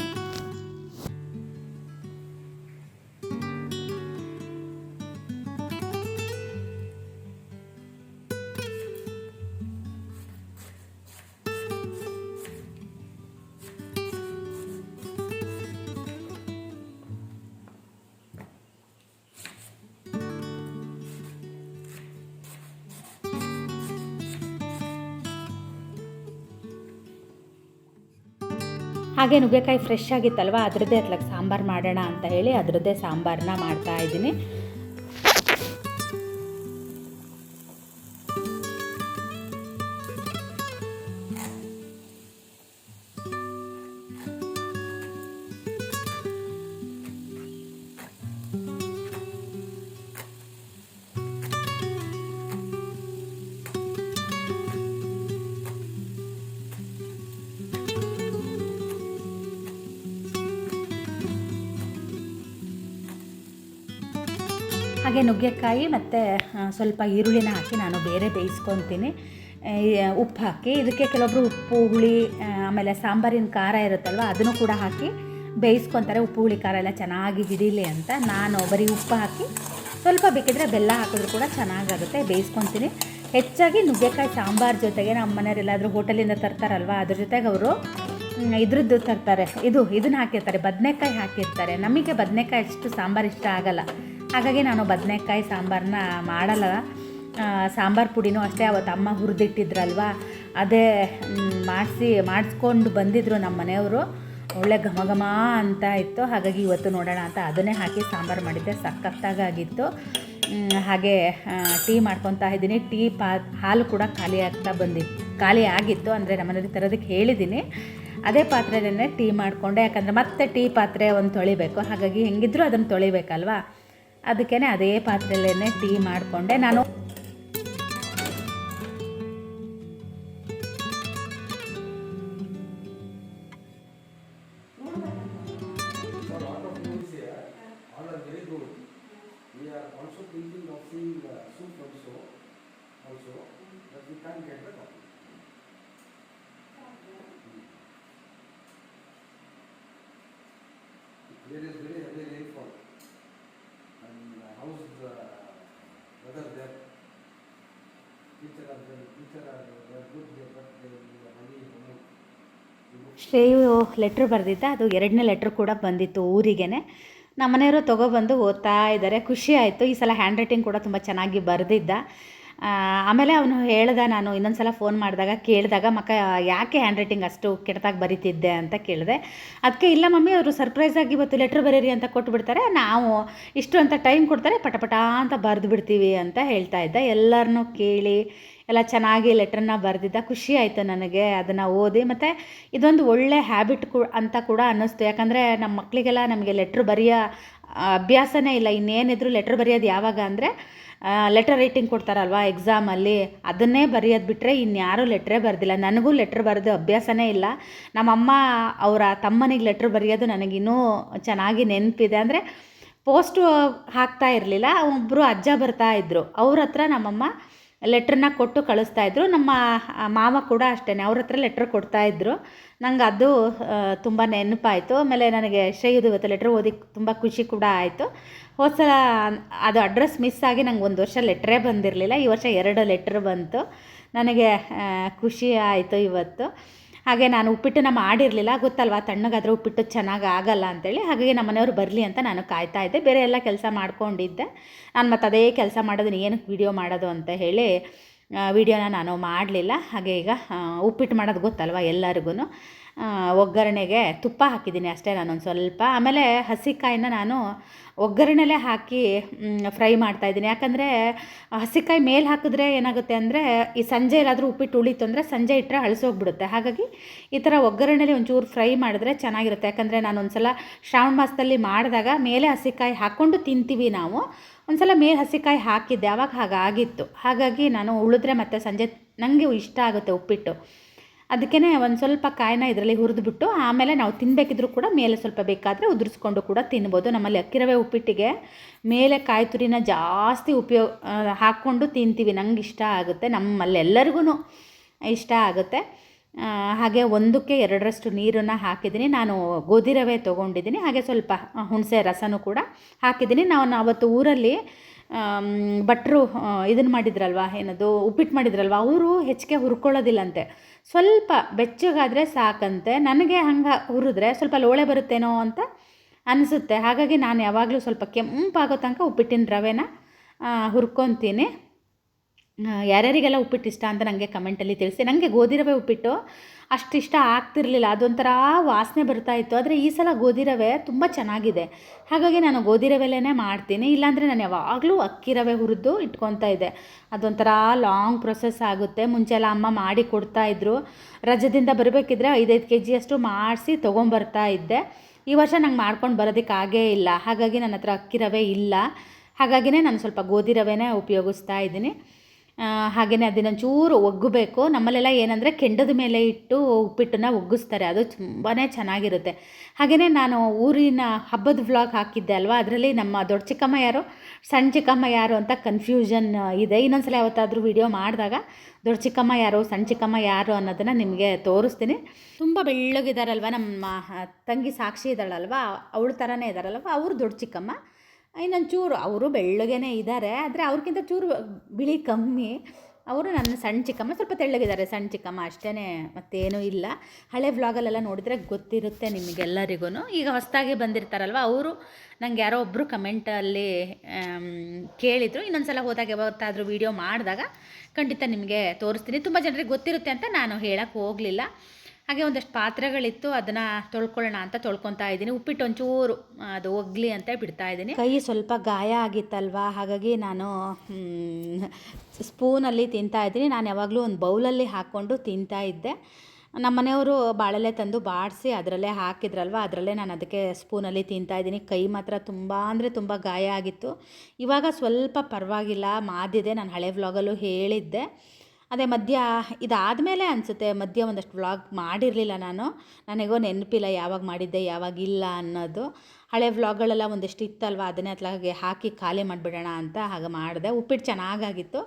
Speaker 1: ಹಾಗೆ ನುಗ್ಗೆಕಾಯಿ ಫ್ರೆಶ್ ಆಗಿತ್ತಲ್ವ? ಅದರದ್ದೇ ಅತ್ಲಾಗ ಸಾಂಬಾರು ಮಾಡೋಣ ಅಂತ ಹೇಳಿ ಅದರದ್ದೇ ಸಾಂಬಾರನ್ನ ಮಾಡ್ತಾ ಇದ್ದೀನಿ. ನುಗ್ಗೆಕಾಯಿ ಮತ್ತು ಸ್ವಲ್ಪ ಈರುಳ್ಳಿನ ಹಾಕಿ ನಾನು ಬೇರೆ ಬೇಯಿಸ್ಕೊತೀನಿ. ಉಪ್ಪು ಹಾಕಿ, ಇದಕ್ಕೆ ಕೆಲವೊಬ್ಬರು ಉಪ್ಪು, ಹುಳಿ ಆಮೇಲೆ ಸಾಂಬಾರಿನ ಖಾರ ಇರುತ್ತಲ್ವ, ಅದನ್ನು ಕೂಡ ಹಾಕಿ ಬೇಯಿಸ್ಕೊತಾರೆ. ಉಪ್ಪು, ಹುಳಿ, ಖಾರ ಎಲ್ಲ ಚೆನ್ನಾಗಿ ಹಿಡೀಲಿ ಅಂತ ನಾನು ಬರೀ ಉಪ್ಪು ಹಾಕಿ, ಸ್ವಲ್ಪ ಬೇಕಿದ್ರೆ ಬೆಲ್ಲ ಹಾಕಿದ್ರು ಕೂಡ ಚೆನ್ನಾಗಾಗುತ್ತೆ, ಬೇಯಿಸ್ಕೊತೀನಿ. ಹೆಚ್ಚಾಗಿ ನುಗ್ಗೆಕಾಯಿ ಸಾಂಬಾರು ಜೊತೆಗೆ ನಮ್ಮ ಮನೆಯವರೆಲ್ಲಾದರೂ ಹೋಟೆಲಿಂದ ತರ್ತಾರಲ್ವ, ಅದ್ರ ಜೊತೆಗೆ ಅವರು ಇದ್ರದ್ದು ತರ್ತಾರೆ. ಇದು, ಇದನ್ನ ಹಾಕಿರ್ತಾರೆ, ಬದನೆಕಾಯಿ ಹಾಕಿರ್ತಾರೆ. ನಮಗೆ ಬದನೆಕಾಯಿ ಅಷ್ಟು ಸಾಂಬಾರು ಇಷ್ಟ ಆಗಲ್ಲ. ಹಾಗಾಗಿ ನಾನು ಬದನೆಕಾಯಿ ಸಾಂಬಾರನ್ನ ಮಾಡಲ್ಲ. ಸಾಂಬಾರು ಪುಡಿನೂ ಅಷ್ಟೇ ಅವತ್ತು ಅಮ್ಮ ಹುರಿದಿಟ್ಟಿದ್ರಲ್ವ? ಅದೇ ಮಾಡಿಸಿ, ಮಾಡಿಸ್ಕೊಂಡು ಬಂದಿದ್ದರು ನಮ್ಮ ಮನೆಯವರು. ಒಳ್ಳೆ ಘಮ ಘಮ ಅಂತ ಇತ್ತು. ಹಾಗಾಗಿ ಇವತ್ತು ನೋಡೋಣ ಅಂತ ಅದನ್ನೇ ಹಾಕಿ ಸಾಂಬಾರು ಮಾಡಿದ್ದೆ. ಸಖತ್ತಾಗಿತ್ತು ಹಾಗೆ ಟೀ ಮಾಡ್ಕೊತಾ ಇದ್ದೀನಿ. ಟೀ ಪಾ, ಹಾಲು ಕೂಡ ಖಾಲಿ ಆಗ್ತಾ ಬಂದಿತ್ತು ಖಾಲಿ ಆಗಿತ್ತು. ಅಂದರೆ ನಮ್ಮನೇಲಿ ತರೋದಕ್ಕೆ ಹೇಳಿದ್ದೀನಿ. ಅದೇ ಪಾತ್ರೆಯಲ್ಲೇ ಟೀ ಮಾಡಿಕೊಂಡೆ. ಯಾಕಂದರೆ ಮತ್ತೆ ಟೀ ಪಾತ್ರೆ ಒಂದು ತೊಳಿಬೇಕು. ಹಾಗಾಗಿ ಹೆಂಗಿದ್ರೂ ಅದನ್ನು ತೊಳಿಬೇಕಲ್ವಾ? ಅದಕ್ಕೇ ಅದೇ ಪಾತ್ರೆಯಲ್ಲೇ ಟೀ ಮಾಡಿಕೊಂಡೆ. ನಾನು ಲೆಟ್ರ್ ಬರೆದಿದ್ದೆ, ಅದು ಎರಡನೇ ಲೆಟ್ರ್ ಕೂಡ ಬಂದಿತ್ತು ಊರಿಗೆ ನಮ್ಮ ಮನೆಯವರು ತೊಗೊಬಂದು ಓದ್ತಾ ಇದ್ದಾರೆ, ಖುಷಿ ಆಯಿತು. ಈ ಸಲ ಹ್ಯಾಂಡ್ ರೈಟಿಂಗ್ ಕೂಡ ತುಂಬ ಚೆನ್ನಾಗಿ ಬರೆದಿದ್ದ. ಆಮೇಲೆ ಅವನು ಹೇಳ್ದ, ನಾನು ಇನ್ನೊಂದು ಸಲ ಫೋನ್ ಮಾಡಿದಾಗ ಕೇಳಿದಾಗ, ಮಕ್ಕ, ಯಾಕೆ ಹ್ಯಾಂಡ್ ರೈಟಿಂಗ್ ಅಷ್ಟು ಕೆಟ್ಟದಾಗಿ ಬರೀತಿದ್ದೆ ಅಂತ ಕೇಳಿದೆ. ಅದಕ್ಕೆ ಇಲ್ಲ ಮಮ್ಮಿ, ಅವರು ಸರ್ಪ್ರೈಸಾಗಿ ಇವತ್ತು ಲೆಟ್ರ್ ಬರೀರಿ ಅಂತ ಕೊಟ್ಬಿಡ್ತಾರೆ. ನಾವು ಇಷ್ಟು ಅಂತ ಟೈಮ್ ಕೊಡ್ತಾರೆ, ಪಟಪಟ ಅಂತ ಬರೆದು ಬಿಡ್ತೀವಿ ಅಂತ ಹೇಳ್ತಾ ಇದ್ದೆ. ಎಲ್ಲರನ್ನೂ ಕೇಳಿ, ಎಲ್ಲ ಚೆನ್ನಾಗಿ ಲೆಟ್ರನ್ನ ಬರೆದಿದ್ದ. ಖುಷಿ ಆಯಿತು ನನಗೆ ಅದನ್ನು ಓದಿ. ಮತ್ತು ಇದೊಂದು ಒಳ್ಳೆ ಹ್ಯಾಬಿಟ್ ಕು, ಅಂತ ಕೂಡ ಅನ್ನಿಸ್ತು. ಯಾಕಂದರೆ ನಮ್ಮ ಮಕ್ಕಳಿಗೆಲ್ಲ ನಮಗೆ ಲೆಟ್ರ್ ಬರೆಯೋ, ಅಭ್ಯಾಸನೇ ಇಲ್ಲ. ಇನ್ನೇನಿದ್ರು ಲೆಟ್ರ್ ಬರೆಯೋದು ಯಾವಾಗ ಅಂದರೆ ಲೆಟರ್ ರೈಟಿಂಗ್ ಕೊಡ್ತಾರಲ್ವಾ ಎಕ್ಸಾಮಲ್ಲಿ ಅದನ್ನೇ ಬರೆಯೋದು ಬಿಟ್ಟರೆ ಇನ್ಯಾರೂ ಲೆಟ್ರೇ ಬರೆದಿಲ್ಲ. ನನಗೂ ಲೆಟ್ರ್ ಬರೆದು ಅಭ್ಯಾಸನೇ ಇಲ್ಲ. ನಮ್ಮಮ್ಮ ಅವರ ತಮ್ಮನಿಗೆ ಲೆಟ್ರ್ ಬರೆಯೋದು ನನಗಿನ್ನೂ ಚೆನ್ನಾಗಿ ನೆನಪಿದೆ. ಅಂದರೆ ಪೋಸ್ಟು ಹಾಕ್ತಾ ಇರಲಿಲ್ಲ ಒಬ್ಬರು ಅಜ್ಜ ಬರ್ತಾ ಇದ್ದರು ಅವ್ರ ಹತ್ರ ನಮ್ಮಮ್ಮ ಲೆಟ್ರನ್ನ ಕೊಟ್ಟು ಕಳಿಸ್ತಾ ಇದ್ರು. ನಮ್ಮ ಮಾವ ಕೂಡ ಅಷ್ಟೇ ಅವ್ರ ಹತ್ರ ಲೆಟ್ರ್ ಕೊಡ್ತಾ ಇದ್ರು. ನಂಗೆ ಅದು ತುಂಬ ನೆನಪಾಯಿತು. ಆಮೇಲೆ ನನಗೆ ಶ್ರೇಯುದು ಇವತ್ತು ಲೆಟ್ರ್ ಓದಿ ತುಂಬ ಖುಷಿ ಕೂಡ ಆಯಿತು. ಹೋದ ಅದು ಅಡ್ರೆಸ್ ಮಿಸ್ ಆಗಿ ನಂಗೆ ಒಂದು ವರ್ಷ ಲೆಟ್ರೇ ಬಂದಿರಲಿಲ್ಲ. ಈ ವರ್ಷ ಎರಡು ಲೆಟ್ರ್ ಬಂತು. ನನಗೆ ಖುಷಿ ಆಯಿತು ಇವತ್ತು. ಹಾಗೆ ನಾನು ಉಪ್ಪಿಟ್ಟನ್ನ ಮಾಡಿರಲಿಲ್ಲ. ಗೊತ್ತಲ್ವಾ? ತಣ್ಣಗಾದರೆ ಉಪ್ಪಿಟ್ಟು ಚೆನ್ನಾಗಿ ಆಗಲ್ಲ ಅಂತೇಳಿ. ಹಾಗಾಗಿ ನಮ್ಮ ಮನೆಯವರು ಬರಲಿ ಅಂತ ನಾನು ಕಾಯ್ತಾ ಇದ್ದೆ. ಬೇರೆ ಎಲ್ಲ ಕೆಲಸ ಮಾಡ್ಕೊಂಡಿದ್ದೆ. ನಾನು ಮತ್ತು ಅದೇ ಕೆಲಸ ಮಾಡೋದನ್ನ ಏನಕ್ಕೆ ವಿಡಿಯೋ ಮಾಡೋದು ಅಂತ ಹೇಳಿ ವಿಡಿಯೋನ ನಾನು ಮಾಡಲಿಲ್ಲ. ಹಾಗೆ ಈಗ ಉಪ್ಪಿಟ್ಟು ಮಾಡೋದು ಗೊತ್ತಲ್ವ ಎಲ್ಲರಿಗೂ ಒಗ್ಗರಣೆಗೆ ತುಪ್ಪ ಹಾಕಿದ್ದೀನಿ ಅಷ್ಟೇ ನಾನೊಂದು ಸ್ವಲ್ಪ. ಆಮೇಲೆ ಹಸಿಕಾಯಿನ ನಾನು ಒಗ್ಗರಣೆಲೇ ಹಾಕಿ ಫ್ರೈ ಮಾಡ್ತಾಯಿದ್ದೀನಿ ಯಾಕಂದರೆ ಹಸಿಕಾಯಿ ಮೇಲೆ ಹಾಕಿದ್ರೆ ಏನಾಗುತ್ತೆ ಅಂದರೆ, ಈ ಸಂಜೆ ಎಲ್ಲಾದರೂ ಉಪ್ಪಿಟ್ಟು ಉಳಿತು ಅಂದರೆ ಸಂಜೆ ಇಟ್ಟರೆ ಹಳಸೋಗ್ಬಿಡುತ್ತೆ ಹಾಗಾಗಿ ಈ ಥರ ಒಗ್ಗರಣೆಲಿ ಒಂಚೂರು ಫ್ರೈ ಮಾಡಿದ್ರೆ ಚೆನ್ನಾಗಿರುತ್ತೆ. ಯಾಕಂದರೆ ನಾನು ಒಂದು ಸಲ ಶ್ರಾವಣ ಮಾಸದಲ್ಲಿ ಮಾಡಿದಾಗ ಮೇಲೆ ಹಸಿಕಾಯಿ ಹಾಕ್ಕೊಂಡು ತಿಂತೀವಿ ನಾವು. ಒಂದು ಸಲ ಮೇಲೆ ಹಸಿಕಾಯಿ ಹಾಕಿದ್ದೆ ಆವಾಗ ಹಾಗಾಗಿತ್ತು. ಹಾಗಾಗಿ ನಾನು ಉಳಿದ್ರೆ ಮತ್ತೆ ಸಂಜೆ ನನಗೆ ಇಷ್ಟ ಆಗುತ್ತೆ ಉಪ್ಪಿಟ್ಟು. ಅದಕ್ಕೇ ಒಂದು ಸ್ವಲ್ಪ ಕಾಯಿನ ಇದರಲ್ಲಿ ಹುರಿದ್ಬಿಟ್ಟು ಆಮೇಲೆ ನಾವು ತಿನ್ನಬೇಕಿದ್ರೂ ಕೂಡ ಮೇಲೆ ಸ್ವಲ್ಪ ಬೇಕಾದರೆ ಉದುರಿಸ್ಕೊಂಡು ಕೂಡ ತಿನ್ಬೋದು. ನಮ್ಮಲ್ಲಿ ಅಕ್ಕಿ ರವೆ ಉಪ್ಪಿಟ್ಟಿಗೆ ಮೇಲೆ ಕಾಯಿ ತುರಿನ ಜಾಸ್ತಿ ಉಪಯೋಗ ಹಾಕ್ಕೊಂಡು ತಿಂತೀವಿ. ನಂಗೆ ಇಷ್ಟ ಆಗುತ್ತೆ. ನಮ್ಮಲ್ಲಿ ಎಲ್ಲರಿಗೂ ಇಷ್ಟ ಆಗುತ್ತೆ. ಹಾಗೆ ಒಂದಕ್ಕೆ ಎರಡರಷ್ಟು ನೀರನ್ನು ಹಾಕಿದ್ದೀನಿ. ನಾನು ಗೋಧಿ ರವೆ ತೊಗೊಂಡಿದ್ದೀನಿ. ಹಾಗೆ ಸ್ವಲ್ಪ ಹುಣಸೆ ರಸನೂ ಕೂಡ ಹಾಕಿದ್ದೀನಿ. ನಾವು ಅವತ್ತು ಊರಲ್ಲಿ ಭಟ್ರು ಇದನ್ನು ಮಾಡಿದ್ರಲ್ವ, ಏನದು, ಉಪ್ಪಿಟ್ಟು ಮಾಡಿದ್ರಲ್ವ, ಅವರು ಹೆಚ್ಚಿಗೆ ಹುರ್ಕೊಳ್ಳೋದಿಲ್ಲಂತೆ. ಸ್ವಲ್ಪ ಬೆಚ್ಚಗಾದರೆ ಸಾಕಂತೆ, ನನಗೆ ಹಂಗೆ ಹುರಿದ್ರೆ ಸ್ವಲ್ಪ ಲೋಳೆ ಬರುತ್ತೇನೋ ಅಂತ ಅನಿಸುತ್ತೆ. ಹಾಗಾಗಿ ನಾನು ಯಾವಾಗಲೂ ಸ್ವಲ್ಪ ಕೆಂಪಾಗೋ ತನಕ ಉಪ್ಪಿಟ್ಟಿನ ರವೆನ ಹುರ್ಕೊತೀನಿ. ಯಾರ್ಯಾರಿಗೆಲ್ಲ ಉಪ್ಪಿಟ್ಟು ಇಷ್ಟ ಅಂತ ನನಗೆ ಕಮೆಂಟಲ್ಲಿ ತಿಳಿಸಿ. ನನಗೆ ಗೋಧಿ ರವೆ ಉಪ್ಪಿಟ್ಟು ಅಷ್ಟು ಇಷ್ಟ ಆಗ್ತಿರಲಿಲ್ಲ. ಅದೊಂಥರ ವಾಸನೆ ಬರ್ತಾ ಇತ್ತು. ಆದರೆ ಈ ಸಲ ಗೋಧಿ ರವೆ ತುಂಬ ಚೆನ್ನಾಗಿದೆ. ಹಾಗಾಗಿ ನಾನು ಗೋಧಿ ರವೆಲೇ ಮಾಡ್ತೀನಿ. ಇಲ್ಲಾಂದರೆ ನಾನು ಯಾವಾಗಲೂ ಅಕ್ಕಿ ರವೆ ಹುರಿದು ಇಟ್ಕೊತಾ ಇದ್ದೆ. ಅದೊಂಥರ ಲಾಂಗ್ ಪ್ರೊಸೆಸ್ ಆಗುತ್ತೆ. ಮುಂಚೆ ಎಲ್ಲ ಅಮ್ಮ ಮಾಡಿ ಕೊಡ್ತಾ ಇದ್ರು. ರಜದಿಂದ ಬರಬೇಕಿದ್ರೆ ಐದೈದು ಕೆ ಜಿಯಷ್ಟು ಮಾಡಿಸಿ ತೊಗೊಂಬರ್ತಾ ಇದ್ದೆ. ಈ ವರ್ಷ ನಂಗೆ ಮಾಡ್ಕೊಂಡು ಬರೋದಕ್ಕಾಗೇ ಇಲ್ಲ. ಹಾಗಾಗಿ ನನ್ನ ಹತ್ರ ಅಕ್ಕಿ ರವೆ ಇಲ್ಲ. ಹಾಗಾಗಿನೇ ನಾನು ಸ್ವಲ್ಪ ಗೋಧಿ ರವೆನೇ ಉಪಯೋಗಿಸ್ತಾ ಇದ್ದೀನಿ. ಹಾಗೆಯೇ ಅದನ್ನೊಂಚೂರು ಒಗ್ಗಬೇಕು. ನಮ್ಮಲ್ಲೆಲ್ಲ ಏನಂದರೆ ಕೆಂಡದ ಮೇಲೆ ಇಟ್ಟು ಉಪ್ಪಿಟ್ಟನ್ನು ಒಗ್ಗಿಸ್ತಾರೆ. ಅದು ತುಂಬಾ ಚೆನ್ನಾಗಿರುತ್ತೆ. ಹಾಗೆಯೇ ನಾನು ಊರಿನ ಹಬ್ಬದ ವ್ಲಾಗ್ ಹಾಕಿದ್ದೆ ಅಲ್ವಾ? ಅದರಲ್ಲಿ ನಮ್ಮ ದೊಡ್ಡ ಚಿಕ್ಕಮ್ಮ ಯಾರು, ಸಣ್ಣ ಚಿಕ್ಕಮ್ಮ ಯಾರು ಅಂತ ಕನ್ಫ್ಯೂಷನ್ ಇದೆ. ಇನ್ನೊಂದ್ಸಲ ಯಾವತ್ತಾದರೂ ವಿಡಿಯೋ ಮಾಡಿದಾಗ ದೊಡ್ಡ ಚಿಕ್ಕಮ್ಮ ಯಾರು, ಸಣ್ಣ ಚಿಕ್ಕಮ್ಮ ಯಾರು ಅನ್ನೋದನ್ನು ನಿಮಗೆ ತೋರಿಸ್ತೀನಿ. ತುಂಬ ಬೆಳ್ಳಗಿದಾರಲ್ವ? ನಮ್ಮ ತಂಗಿ ಸಾಕ್ಷಿ ಇದ್ದಾಳಲ್ವ? ಅವಳ ಥರನೇ ಇದ್ದಾರಲ್ವ ಅವರು ದೊಡ್ಡ ಚಿಕ್ಕಮ್ಮ. ಇನ್ನೊಂದು ಚೂರು, ಅವರು ಬೆಳ್ಳಗೆನೇ ಇದ್ದಾರೆ ಆದರೆ ಅವ್ರಿಗಿಂತ ಚೂರು ಬಿಳಿ ಕಮ್ಮಿ. ಅವರು ನನ್ನ ಸಣ್ಣ ಚಿಕ್ಕಮ್ಮ, ಸ್ವಲ್ಪ ತೆಳ್ಳಗಿದ್ದಾರೆ ಸಣ್ಣ ಚಿಕ್ಕಮ್ಮ ಅಷ್ಟೇ ಮತ್ತೇನೂ ಇಲ್ಲ. ಹಳೆ ವ್ಲಾಗಲ್ಲೆಲ್ಲ ನೋಡಿದರೆ ಗೊತ್ತಿರುತ್ತೆ ನಿಮಗೆಲ್ಲರಿಗೂ ಈಗ ಹೊಸದಾಗಿ ಬಂದಿರ್ತಾರಲ್ವ, ಅವರು ನಂಗೆ ಯಾರೋ ಒಬ್ಬರು ಕಮೆಂಟಲ್ಲಿ ಕೇಳಿದರು. ಇನ್ನೊಂದು ಸಲ ಹೋದಾಗ ಯಾವತ್ತಾದರೂ ವೀಡಿಯೋ ಮಾಡಿದಾಗ ಖಂಡಿತ ನಿಮಗೆ ತೋರಿಸ್ತೀನಿ. ತುಂಬ ಜನರಿಗೆ ಗೊತ್ತಿರುತ್ತೆ ಅಂತ ನಾನು ಹೇಳಕ್ಕೆ ಹೋಗಲಿಲ್ಲ. ಹಾಗೆ ಒಂದಷ್ಟು ಪಾತ್ರೆಗಳಿತ್ತು, ಅದನ್ನು ತೊಳ್ಕೊಳ್ಳೋಣ ಅಂತ ತೊಳ್ಕೊತಾ ಇದ್ದೀನಿ. ಉಪ್ಪಿಟ್ಟು ಒಂಚೂರು, ಅದು ಒಗ್ಲಿ ಅಂತ ಬಿಡ್ತಾ ಇದ್ದೀನಿ. ಕೈ ಸ್ವಲ್ಪ ಗಾಯ ಆಗಿತ್ತಲ್ವಾ? ಹಾಗಾಗಿ ನಾನು ಸ್ಪೂನಲ್ಲಿ ತಿಂತಾ ಇದ್ದೀನಿ. ನಾನು ಯಾವಾಗಲೂ ಒಂದು ಬೌಲಲ್ಲಿ ಹಾಕ್ಕೊಂಡು ತಿಂತಾ ಇದ್ದೆ. ನಮ್ಮ ಮನೆಯವರು ಬಾಳೆಲೆ ತಂದು ಬಾಡಿಸಿ ಅದರಲ್ಲೇ ಹಾಕಿದ್ರಲ್ವ? ಅದರಲ್ಲೇ ನಾನು ಅದಕ್ಕೆ ಸ್ಪೂನಲ್ಲಿ ತಿಂತಾ ಇದ್ದೀನಿ. ಕೈ ಮಾತ್ರ ತುಂಬ ಅಂದರೆ ತುಂಬ ಗಾಯ ಆಗಿತ್ತು. ಇವಾಗ ಸ್ವಲ್ಪ ಪರವಾಗಿಲ್ಲ, ಮಾದಿದೆ. ನಾನು ಹಳೆ ವ್ಲಾಗಲ್ಲೂ ಹೇಳಿದ್ದೆ. ಅದೇ ಮಧ್ಯ ಇದಾದಮೇಲೆ ಅನಿಸುತ್ತೆ, ಮಧ್ಯ ಒಂದಷ್ಟು ವ್ಲಾಗ್ ಮಾಡಿರಲಿಲ್ಲ ನಾನು. ನನಗೋ ನೆನಪಿಲ್ಲ ಯಾವಾಗ ಮಾಡಿದ್ದೆ, ಯಾವಾಗ ಇಲ್ಲ ಅನ್ನೋದು. ಹಳೆ ವ್ಲಾಗ್ಗಳೆಲ್ಲ ಒಂದಿಷ್ಟು ಇತ್ತಲ್ವ, ಅದನ್ನೇ ಅತ್ಲಾಗೆ ಹಾಕಿ ಖಾಲಿ ಮಾಡಿಬಿಡೋಣ ಅಂತ ಹಾಗೆ ಮಾಡಿದೆ. ಉಪ್ಪಿಟ್ಟು ಚೆನ್ನಾಗಾಗಿತ್ತು.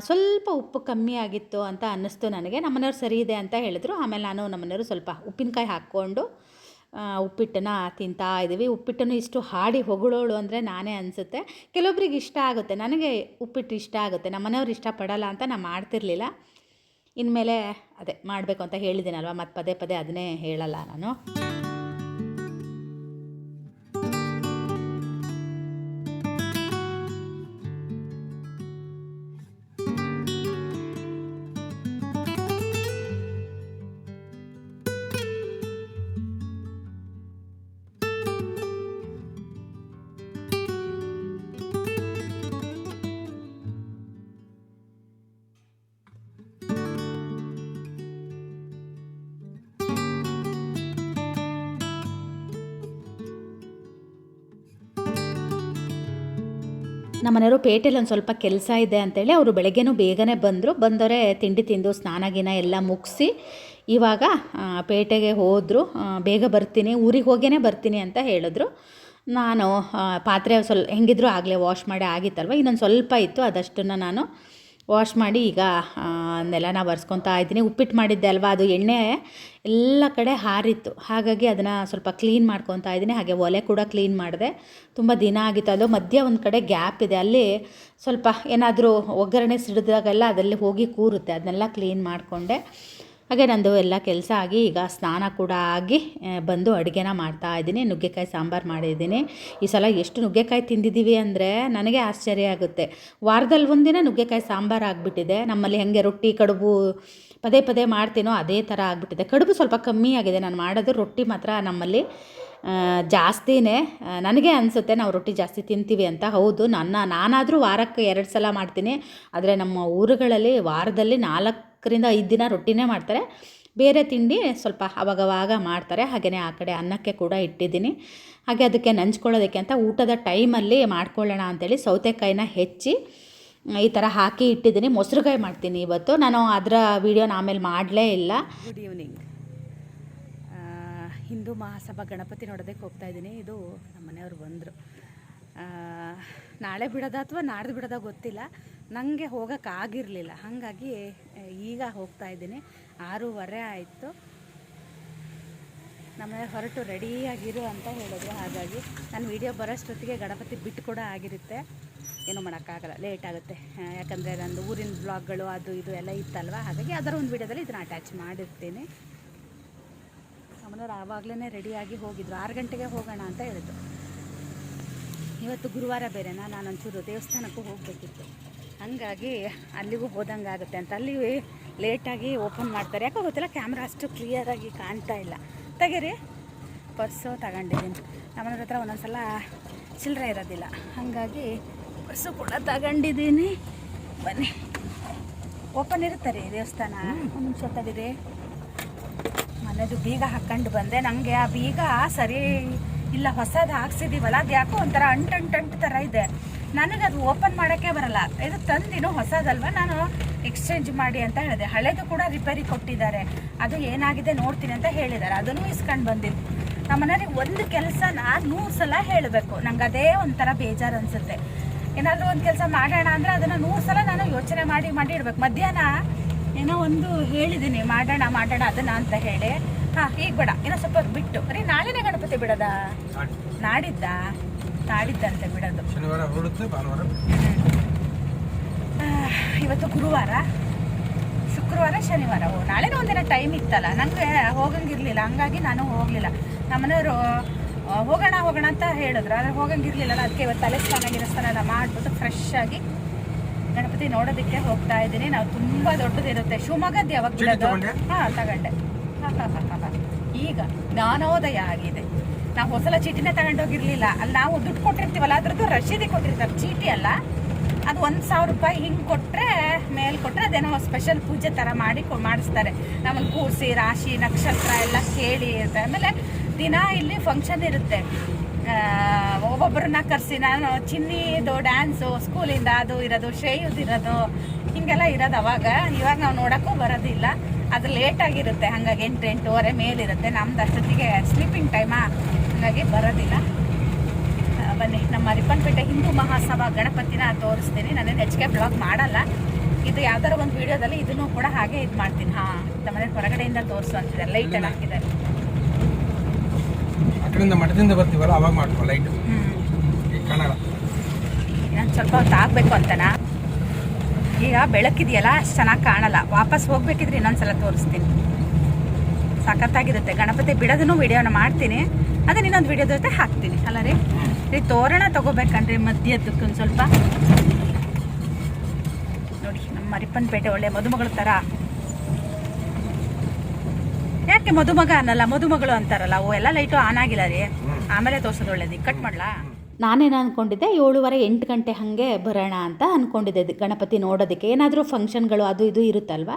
Speaker 1: ಸ್ವಲ್ಪ ಉಪ್ಪು ಕಮ್ಮಿ ಆಗಿತ್ತು ಅಂತ ಅನ್ನಿಸ್ತು ನನಗೆ. ನಮ್ಮನೆಯವ್ರು ಸರಿ ಇದೆ ಅಂತ ಹೇಳಿದ್ರು. ಆಮೇಲೆ ನಾನು ನಮ್ಮನೆಯವರು ಸ್ವಲ್ಪ ಉಪ್ಪಿನಕಾಯಿ ಹಾಕ್ಕೊಂಡು ಉಪ್ಪಿಟ್ಟನ್ನ ತಿಂತಾ ಇದ್ದೀವಿ. ಉಪ್ಪಿಟ್ಟನ್ನು ಇಷ್ಟು ಹಾಡಿ ಹೊಗಳೋಳು ಅಂದರೆ ನಾನೇ ಅನಿಸುತ್ತೆ. ಕೆಲವೊಬ್ರಿಗೆ ಇಷ್ಟ ಆಗುತ್ತೆ. ನನಗೆ ಉಪ್ಪಿಟ್ಟು ಇಷ್ಟ ಆಗುತ್ತೆ. ನಮ್ಮ ಮನೆಯವ್ರು ಇಷ್ಟಪಡಲ್ಲ ಅಂತ ನಾನು ಮಾಡ್ತಿರ್ಲಿಲ್ಲ.
Speaker 2: ಇನ್ಮೇಲೆ ಅದೇ ಮಾಡಬೇಕು ಅಂತ ಹೇಳಿದ್ದೀನಲ್ವ? ಮತ್ತು ಪದೇ ಪದೇ ಅದನ್ನೇ ಹೇಳಲ್ಲ ನಾನು. ನಮ್ಮನೆಯವರು ಪೇಟೆಲಿ ಒಂದು ಸ್ವಲ್ಪ ಕೆಲಸ ಇದೆ ಅಂತೇಳಿ ಅವರು ಬೆಳಗ್ಗೆನೂ ಬೇಗನೆ ಬಂದರು. ಬಂದವರೆ ತಿಂಡಿ ತಿಂದು, ಸ್ನಾನ ಗಿನ ಎಲ್ಲ ಮುಗಿಸಿ ಇವಾಗ ಪೇಟೆಗೆ ಹೋದರು. ಬೇಗ ಬರ್ತೀನಿ, ಊರಿಗೆ ಹೋಗೇ ಬರ್ತೀನಿ ಅಂತ ಹೇಳಿದ್ರು. ನಾನು ಪಾತ್ರೆ ಸ್ವಲ್ಪ ಹೆಂಗಿದ್ರು ಆಗಲೇ ವಾಶ್ ಮಾಡಿ ಆಗಿತ್ತಲ್ವ? ಇನ್ನೊಂದು ಸ್ವಲ್ಪ ಇತ್ತು, ಅದಷ್ಟನ್ನು ನಾನು ವಾಶ್ ಮಾಡಿ ಈಗ ನೆಲನ ಒರೆಸ್ಕೊತಾ ಇದ್ದೀನಿ. ಉಪ್ಪಿಟ್ಟು ಮಾಡಿದ್ದೆ ಅಲ್ವಾ, ಅದು ಎಣ್ಣೆ ಎಲ್ಲ ಕಡೆ ಹಾರಿತ್ತು. ಹಾಗಾಗಿ ಅದನ್ನು ಸ್ವಲ್ಪ ಕ್ಲೀನ್ ಮಾಡ್ಕೊತಾ ಇದ್ದೀನಿ. ಹಾಗೆ ಒಲೆ ಕೂಡ ಕ್ಲೀನ್ ಮಾಡಿದೆ. ತುಂಬ ದಿನ ಆಗಿತ್ತು. ಅದು ಮಧ್ಯ ಒಂದು ಕಡೆ ಗ್ಯಾಪ್ ಇದೆ. ಅಲ್ಲಿ ಸ್ವಲ್ಪ ಏನಾದರೂ ಒಗ್ಗರಣೆ ಸಿಡಿದಾಗೆಲ್ಲ ಅದರಲ್ಲಿ ಹೋಗಿ ಕೂರುತ್ತೆ. ಅದನ್ನೆಲ್ಲ ಕ್ಲೀನ್ ಮಾಡಿಕೊಂಡೆ. ಹಾಗೆ ನಂದು ಎಲ್ಲ ಕೆಲಸ ಆಗಿ ಈಗ ಸ್ನಾನ ಕೂಡ ಆಗಿ ಬಂದು ಅಡುಗೆನ ಮಾಡ್ತಾ ಇದ್ದೀನಿ, ನುಗ್ಗೆಕಾಯಿ ಸಾಂಬಾರು ಮಾಡಿದ್ದೀನಿ. ಈ ಸಲ ಎಷ್ಟು ನುಗ್ಗೆಕಾಯಿ ತಿಂದಿದ್ದೀವಿ ಅಂದರೆ ನನಗೆ ಆಶ್ಚರ್ಯ ಆಗುತ್ತೆ. ವಾರದಲ್ಲಿ ಒಂದಿನ ನುಗ್ಗೆಕಾಯಿ ಸಾಂಬಾರು ಆಗಿಬಿಟ್ಟಿದೆ. ನಮ್ಮಲ್ಲಿ ಹೆಂಗೆ ರೊಟ್ಟಿ, ಕಡುಬು ಪದೇ ಪದೇ ಮಾಡ್ತೀನೋ ಅದೇ ಥರ ಆಗಿಬಿಟ್ಟಿದೆ. ಕಡುಬು ಸ್ವಲ್ಪ ಕಮ್ಮಿ ಆಗಿದೆ. ನಾನು ಮಾಡೋದು ರೊಟ್ಟಿ ಮಾತ್ರ ನಮ್ಮಲ್ಲಿ ಜಾಸ್ತಿನೇ ನನಗೆ ಅನಿಸುತ್ತೆ ನಾವು ರೊಟ್ಟಿ ಜಾಸ್ತಿ ತಿಂತೀವಿ ಅಂತ. ಹೌದು, ನನ್ನ, ನಾನಾದರೂ ವಾರಕ್ಕೆ ಎರಡು ಸಲ ಮಾಡ್ತೀನಿ. ಆದರೆ ನಮ್ಮ ಊರುಗಳಲ್ಲಿ ವಾರದಲ್ಲಿ ನಾಲ್ಕರಿಂದ ಐದು ದಿನ ರೊಟ್ಟಿನೇ ಮಾಡ್ತಾರೆ. ಬೇರೆ ತಿಂಡಿ ಸ್ವಲ್ಪ ಅವಾಗವಾಗ ಮಾಡ್ತಾರೆ. ಹಾಗೆಯೇ ಆ ಕಡೆ ಅನ್ನಕ್ಕೆ ಕೂಡ ಇಟ್ಟಿದ್ದೀನಿ. ಹಾಗೆ ಅದಕ್ಕೆ ನಂಚ್ಕೊಳ್ಳೋದಕ್ಕೆ ಅಂತ ಊಟದ ಟೈಮಲ್ಲಿ ಮಾಡ್ಕೊಳ್ಳೋಣ ಅಂತೇಳಿ ಸೌತೆಕಾಯಿನ ಹೆಚ್ಚಿ, ಈ ಥರ ಹಾಕಿ ಇಟ್ಟಿದ್ದೀನಿ. ಮೊಸರುಗಾಯಿ ಮಾಡ್ತೀನಿ ಇವತ್ತು. ನಾನು ಅದರ ವೀಡಿಯೋನ ಆಮೇಲೆ ಮಾಡಲೇ ಇಲ್ಲ.
Speaker 1: ಗುಡ್ ಈವ್ನಿಂಗ್ ಹಿಂದೂ ಮಹಾಸಭಾ ಗಣಪತಿ ನೋಡೋದಕ್ಕೆ ಹೋಗ್ತಾ ಇದ್ದೀನಿ. ಇದು ನಮ್ಮ ಮನೆಯವ್ರು ಬಂದರು ನಾಳೆ ಬಿಡೋದ ಅಥವಾ ನಾಡ್ದು ಬಿಡೋದ ಗೊತ್ತಿಲ್ಲ. ನನಗೆ ಹೋಗೋಕ್ಕಾಗಿರಲಿಲ್ಲ. ಹಾಗಾಗಿ ಈಗ ಹೋಗ್ತಾ ಇದ್ದೀನಿ. ಆರೂವರೆ ಆಯಿತು. ನಮ್ಮ ಹೊರಟು ರೆಡಿಯಾಗಿರು ಅಂತ ಹೇಳಿದ್ರು. ಹಾಗಾಗಿ ನಾನು ವಿಡಿಯೋ ಬರೋಷ್ಟೊತ್ತಿಗೆ ಗಣಪತಿ ಬಿಟ್ಟು ಕೂಡ ಆಗಿರುತ್ತೆ. ಏನೂ ಮಾಡೋಕ್ಕಾಗಲ್ಲ. ಲೇಟ್ ಆಗುತ್ತೆ. ಯಾಕಂದರೆ ನಂದು ಊರಿನ ಬ್ಲಾಗ್ಗಳು ಅದು ಇದು ಎಲ್ಲ ಇತ್ತಲ್ವ? ಹಾಗಾಗಿ ಅದರ ಒಂದು ವಿಡಿಯೋದಲ್ಲಿ ಇದನ್ನು ಅಟ್ಯಾಚ್ ಮಾಡಿರ್ತೀನಿ. ನಮ್ಮನೆಯವ್ರು ಆವಾಗಲೇ ರೆಡಿಯಾಗಿ ಹೋಗಿದ್ರು. ಆರು ಗಂಟೆಗೆ ಹೋಗೋಣ ಅಂತ ಹೇಳಿದ್ರು. ಇವತ್ತು ಗುರುವಾರ ಬೇರೆನಾ? ನಾನು ಒಂಚೂರು ದೇವಸ್ಥಾನಕ್ಕೂ ಹೋಗಬೇಕಿತ್ತು. ಹಾಗಾಗಿ ಅಲ್ಲಿಗೂ ಹೋದಂಗೆ ಆಗುತ್ತೆ ಅಂತ. ಅಲ್ಲಿ ಲೇಟಾಗಿ ಓಪನ್ ಮಾಡ್ತಾರೆ. ಯಾಕೋ ಗೊತ್ತಿಲ್ಲ ಕ್ಯಾಮ್ರಾ ಅಷ್ಟು ಕ್ಲಿಯರಾಗಿ ಕಾಣ್ತಾ ಇಲ್ಲ. ತೆಗೀರಿ. ಪರ್ಸು ತಗೊಂಡಿದ್ದೀನಿ. ನಮ್ಮನೆಯವ್ರ ಹತ್ರ ಒಂದೊಂದು ಸಲ ಚಿಲ್ಲರೆ ಇರೋದಿಲ್ಲ. ಹಾಗಾಗಿ ಪರ್ಸು ಕೂಡ ತಗೊಂಡಿದ್ದೀನಿ. ಬನ್ನಿ. ಓಪನ್ ಇರುತ್ತೆ ರೀ ದೇವಸ್ಥಾನ. ಒಂದು ನಿಮಿಷ ತಡೀರಿ ಮನೆದು ಬೀಗ ಹಾಕ್ಕೊಂಡು ಬಂದೆ. ನನಗೆ ಆ ಬೀಗ ಸರಿ ಇಲ್ಲ ಹೊಸದು ಹಾಕ್ಸಿದೀವಲ್ಲ ಅದು ಯಾಕೋ ಒಂಥರ ಅಂಟು ಅಂಟು ಅಂಟು ಥರ ಇದೆ. ನನಗೆ ಅದು ಓಪನ್ ಮಾಡೋಕ್ಕೆ ಬರಲ್ಲ. ಇದು ತಂದಿನೂ ಹೊಸದಲ್ವ? ನಾನು ಎಕ್ಸ್ಚೇಂಜ್ ಮಾಡಿ ಅಂತ ಹೇಳಿದೆ. ಹಳೆದು ಕೂಡ ರಿಪೇರಿ ಕೊಟ್ಟಿದ್ದಾರೆ. ಅದು ಏನಾಗಿದೆ ನೋಡ್ತೀನಿ ಅಂತ ಹೇಳಿದ್ದಾರೆ. ಅದನ್ನು ಇಸ್ಕೊಂಡು ಬಂದಿದ್ದು ನಮ್ಮ ಒಂದು ಕೆಲಸನ ನೂರು ಸಲ ಹೇಳಬೇಕು. ನಂಗೆ ಅದೇ ಒಂಥರ ಬೇಜಾರು ಅನಿಸುತ್ತೆ. ಏನಾದರೂ ಒಂದು ಕೆಲಸ ಮಾಡೋಣ ಅಂದರೆ ಅದನ್ನು ನೂರು ಸಲ ನಾನು ಯೋಚನೆ ಮಾಡಿ ಮಾಡಿ ಇಡ್ಬೇಕು. ಮಧ್ಯಾಹ್ನ ಏನೋ ಒಂದು ಹೇಳಿದ್ದೀನಿ ಮಾಡೋಣ ಮಾಡೋಣ, ಅದನ್ನು ಅಂತ ಹೇಳಿ. ಹಾಂ, ಈಗ ಬೇಡ. ಏನೋ ಸ್ವಲ್ಪ ಬಿಟ್ಟು. ರೀ ನಾಳೆನೇ ಗಣಪತಿ ಬಿಡೋದಾ? ನಾಡಿದ್ದ? ನಾಡಿದ್ದಂತೆ ಬಿಡೋದು.
Speaker 3: ಶನಿವಾರ ಹೊರಡುತ್ತೆ ಭಾನುವಾರ.
Speaker 1: ಇವತ್ತು ಗುರುವಾರ. ಶುಕ್ರವಾರ ಶನಿವಾರ. ಓ ನಾಳೆನೂ ಒಂದಿನ ಟೈಮ್ ಇತ್ತಲ್ಲ. ನನಗೆ ಹೋಗಂಗಿರ್ಲಿಲ್ಲ. ಹಂಗಾಗಿ ನಾನು ಹೋಗಲಿಲ್ಲ. ನಮ್ಮನೆಯವರು ಹೋಗೋಣ ಹೋಗೋಣ ಅಂತ ಹೇಳಿದ್ರು. ಆದರೆ ಹೋಗಂಗಿರ್ಲಿಲ್ಲಲ್ಲ. ಅದಕ್ಕೆ ಇವತ್ತು ತಲೆ ಸ್ನಾನ ಗಿರಸ್ನಾನ ಎಲ್ಲ ಮಾಡಿಬಿಟ್ಟು ಫ್ರೆಶ್ ಆಗಿ ಗಣಪತಿ ನೋಡೋದಕ್ಕೆ ಹೋಗ್ತಾ ಇದ್ದೀನಿ. ನಾವು ತುಂಬ ದೊಡ್ಡದಿರುತ್ತೆ. ಶಿವಮೊಗ್ಗದ್ದು ಯಾವಾಗ ಬಿಡೋದು? ಹಾಂ ತಗೊಂಡೆ. ಹಾ, ಹಾ, ಹಾ, ಹಾ, ಹಾ. ಈಗ ಜ್ಞಾನೋದಯ ಆಗಿದೆ. ನಾವು ಹೊಸಲ ಚೀಟಿನೇ ತಗೊಂಡೋಗಿರ್ಲಿಲ್ಲ. ಅಲ್ಲಿ ನಾವು ದುಡ್ಡು ಕೊಟ್ಟಿರ್ತೀವಲ್ಲ, ಅದ್ರದ್ದು ರಶೀದಿ ಕೊಟ್ಟಿರ್ತಾರೆ. ಚೀಟಿ ಅಲ್ಲ. ಅದು ಒಂದು ಸಾವಿರ ರೂಪಾಯಿ ಹಿಂಗೆ ಕೊಟ್ಟರೆ ಮೇಲ್ ಕೊಟ್ಟರೆ ಅದೇನೋ ಸ್ಪೆಷಲ್ ಪೂಜೆ ಥರ ಮಾಡಿ ಮಾಡಿಸ್ತಾರೆ. ನಮ್ಮನ್ನು ಕೂರಿಸಿ, ರಾಶಿ, ನಕ್ಷತ್ರ ಎಲ್ಲ ಕೇಳಿ ಅಂತ. ಆಮೇಲೆ ದಿನ ಇಲ್ಲಿ ಫಂಕ್ಷನ್ ಇರುತ್ತೆ. ಒಬ್ಬೊಬ್ಬರನ್ನ ಕರೆಸಿ, ನಾನು ಚಿನ್ನಿದು ಡ್ಯಾನ್ಸು ಸ್ಕೂಲಿಂದ ಅದು ಇರೋದು, ಶ್ರೇಯುದ್ ಇರೋದು, ಹಿಂಗೆಲ್ಲ ಇರೋದು ಅವಾಗ. ಇವಾಗ ನಾವು ನೋಡೋಕ್ಕೂ ಬರೋದಿಲ್ಲ. ಅದು ಲೇಟಾಗಿರುತ್ತೆ ಹಾಗಾಗಿ ಎಂಟು, ಎಂಟೂವರೆ ಮೇಲಿರುತ್ತೆ ನಮ್ದು ಅಷ್ಟೊತ್ತಿಗೆ ಸ್ಲೀಪಿಂಗ್ ಟೈಮಾ ಹಾಗಾಗಿ ಬರೋದಿಲ್ಲ. ಬನ್ನಿ ನಮ್ಮ ರಿಪ್ಪನ್ಪೇಟೆ ಹಿಂದೂ ಮಹಾಸಭಾ ಗಣಪತಿನ ತೋರಿಸ್ತೀನಿ. ನಾನೇನು ಹೆಚ್ಚಿಗೆ ಬ್ಲಾಗ್ ಮಾಡಲ್ಲ. ಇದು ಯಾವ್ದಾರ ಒಂದು ವಿಡಿಯೋದಲ್ಲಿ ಇದನ್ನು ಕೂಡ ಹಾಗೆ ಇದು ಮಾಡ್ತೀನಿ. ಹಾಂ ನಮ್ಮನೆ ಹೊರಗಡೆಯಿಂದ ತೋರಿಸು ಅಂತಿದ್ದಾರೆ ಲೈಟ್ ಎಲ್ಲ ಹಾಕಿದ್ದಾರೆ.
Speaker 3: ಕಡೆಯಿಂದ ಮಠದಿಂದ ಬರ್ತೀವಲ್ಲ ಅವಾಗ ಮಾಡ್ಕೊ ಲೈಟ್
Speaker 1: ಸ್ವಲ್ಪ ಹೊತ್ತು ಆಗಬೇಕು ಅಂತನಾ?
Speaker 3: ಈಗ ಬೆಳಕಿದೆಯಲ್ಲ ಅಷ್ಟು ಚೆನ್ನಾಗಿ ಕಾಣಲ್ಲ. ವಾಪಸ್ ಹೋಗ್ಬೇಕಿದ್ರೆ ಇನ್ನೊಂದ್ಸಲ ತೋರಿಸ್ತೀನಿ. ಸಖತ್ತಾಗಿರುತ್ತೆ. ಗಣಪತಿ ಬಿಡೋದನ್ನು ವಿಡಿಯೋನ ಮಾಡ್ತೀನಿ. ಅದನ್ನ ಇನ್ನೊಂದು ವಿಡಿಯೋ ಜೊತೆ ಹಾಕ್ತೀನಿ ಅಲ್ಲ ರೀ? ರೀ ತೋರಣ ತಗೋಬೇಕನ್ರಿ ಮಧ್ಯದಕ್ಕೆ ಒಂದು ಸ್ವಲ್ಪ. ನೋಡಿ ನಮ್ಮ ಮರಿಪ್ಪನಪೇಟೆ ಒಳ್ಳೆ ಮದುಮಗಳ ಥರ ಯಾಕೆ ಮದುಮಗ ಅನ್ನಲ್ಲ ಮದುಮಗಳು ಅಂತಾರಲ್ಲ ಅವು ಎಲ್ಲ ಲೈಟು ಆನ್ ಆಗಿಲ್ಲ ರೀ. ಆಮೇಲೆ ತೋರ್ಸೋದು ಒಳ್ಳೇದು ಕಟ್ ಮಾಡ್ಲಾ?
Speaker 1: ನಾನೇನು ಅಂದ್ಕೊಂಡಿದ್ದೆ ಏಳುವರೆ ಎಂಟು ಗಂಟೆ ಹಾಗೆ ಬರೋಣ ಅಂತ ಅಂದ್ಕೊಂಡಿದ್ದೆ ಗಣಪತಿ ನೋಡೋದಕ್ಕೆ. ಏನಾದರೂ ಫಂಕ್ಷನ್ಗಳು ಅದು ಇದು ಇರುತ್ತಲ್ವ?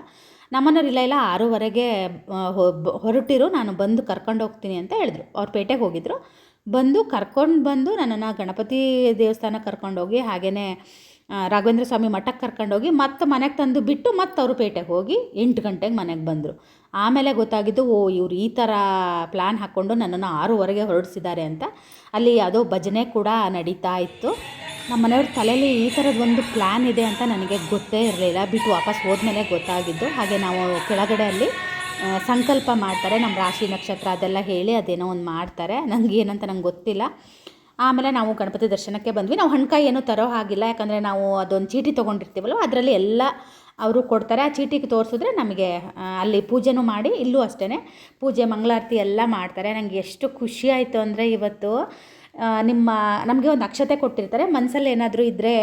Speaker 1: ನಮ್ಮನೆಯವ್ರು ಇಲ್ಲ ಇಲ್ಲ ಆರೂವರೆಗೆ ಹೊರಟಿರು. ನಾನು ಬಂದು ಕರ್ಕೊಂಡು ಹೋಗ್ತೀನಿ ಅಂತ ಹೇಳಿದ್ರು. ಅವ್ರು ಪೇಟೆಗೆ ಹೋಗಿದ್ರು. ಬಂದು ಕರ್ಕೊಂಡು ಬಂದು ನನ್ನನ್ನು ಗಣಪತಿ ದೇವಸ್ಥಾನಕ್ಕೆ ಕರ್ಕೊಂಡೋಗಿ ಹಾಗೆಯೇ ರಾಘವೇಂದ್ರ ಸ್ವಾಮಿ ಮಠಕ್ಕೆ ಕರ್ಕೊಂಡೋಗಿ ಮತ್ತೆ ಮನೆಗೆ ತಂದು ಬಿಟ್ಟು ಮತ್ತೆ ಅವರು ಪೇಟೆಗೆ ಹೋಗಿ ಎಂಟು ಗಂಟೆಗೆ ಮನೆಗೆ ಬಂದರು. ಆಮೇಲೆ ಗೊತ್ತಾಗಿದ್ದು, ಓ, ಇವ್ರು ಈ ಥರ ಪ್ಲ್ಯಾನ್ ಹಾಕ್ಕೊಂಡು ನನ್ನನ್ನು ಆರೂವರೆಗೆ ಹೊರಡಿಸಿದ್ದಾರೆ ಅಂತ. ಅಲ್ಲಿ ಯಾವುದೋ ಭಜನೆ ಕೂಡ ನಡೀತಾ ಇತ್ತು. ನಮ್ಮ ಮನೆಯವ್ರ ತಲೆಯಲ್ಲಿ ಈ ಥರದ ಒಂದು ಪ್ಲ್ಯಾನ್ ಇದೆ ಅಂತ ನನಗೆ ಗೊತ್ತೇ ಇರಲಿಲ್ಲ. ಬಿಟ್ಟು ವಾಪಸ್ ಹೋದ್ಮೇಲೆ ಗೊತ್ತಾಗಿದ್ದು. ಹಾಗೆ ನಾವು ಕೆಳಗಡೆ ಅಲ್ಲಿ ಸಂಕಲ್ಪ ಮಾಡ್ತಾರೆ. ನಮ್ಮ ರಾಶಿ ನಕ್ಷತ್ರ ಅದೆಲ್ಲ ಹೇಳಿ ಅದೇನೋ ಒಂದು ಮಾಡ್ತಾರೆ. ನನಗೆ ಏನಂತ ನಂಗೆ ಗೊತ್ತಿಲ್ಲ. ಆಮೇಲೆ ನಾವು ಗಣಪತಿ ದರ್ಶನಕ್ಕೆ ಬಂದ್ವಿ. ನಾವು ಹಣ್ಕಾಯಿ ಏನೂ ತರೋ ಹಾಗಿಲ್ಲ. ಯಾಕಂದರೆ ನಾವು ಅದೊಂದು ಚೀಟಿ ತೊಗೊಂಡಿರ್ತೀವಲ್ವ, ಅದರಲ್ಲಿ ಎಲ್ಲ ಅವರು ಕೊಡ್ತಾರೆ. ಆ ಚೀಟಿಗೆ ತೋರಿಸಿದ್ರೆ ನಮಗೆ ಅಲ್ಲಿ ಪೂಜೆನೂ ಮಾಡಿ, ಇಲ್ಲೂ ಅಷ್ಟೇ ಪೂಜೆ, ಮಂಗಳಾರತಿ ಎಲ್ಲ ಮಾಡ್ತಾರೆ. ನನಗೆ ಎಷ್ಟು ಖುಷಿ ಆಯಿತು ಅಂದರೆ ಇವತ್ತು ನಿಮ್ಮ, ನಮಗೆ ಒಂದು ಅಕ್ಷತೆ ಕೊಟ್ಟಿರ್ತಾರೆ. ಮನಸ್ಸಲ್ಲಿ ಏನಾದರೂ ಇದ್ದರೆ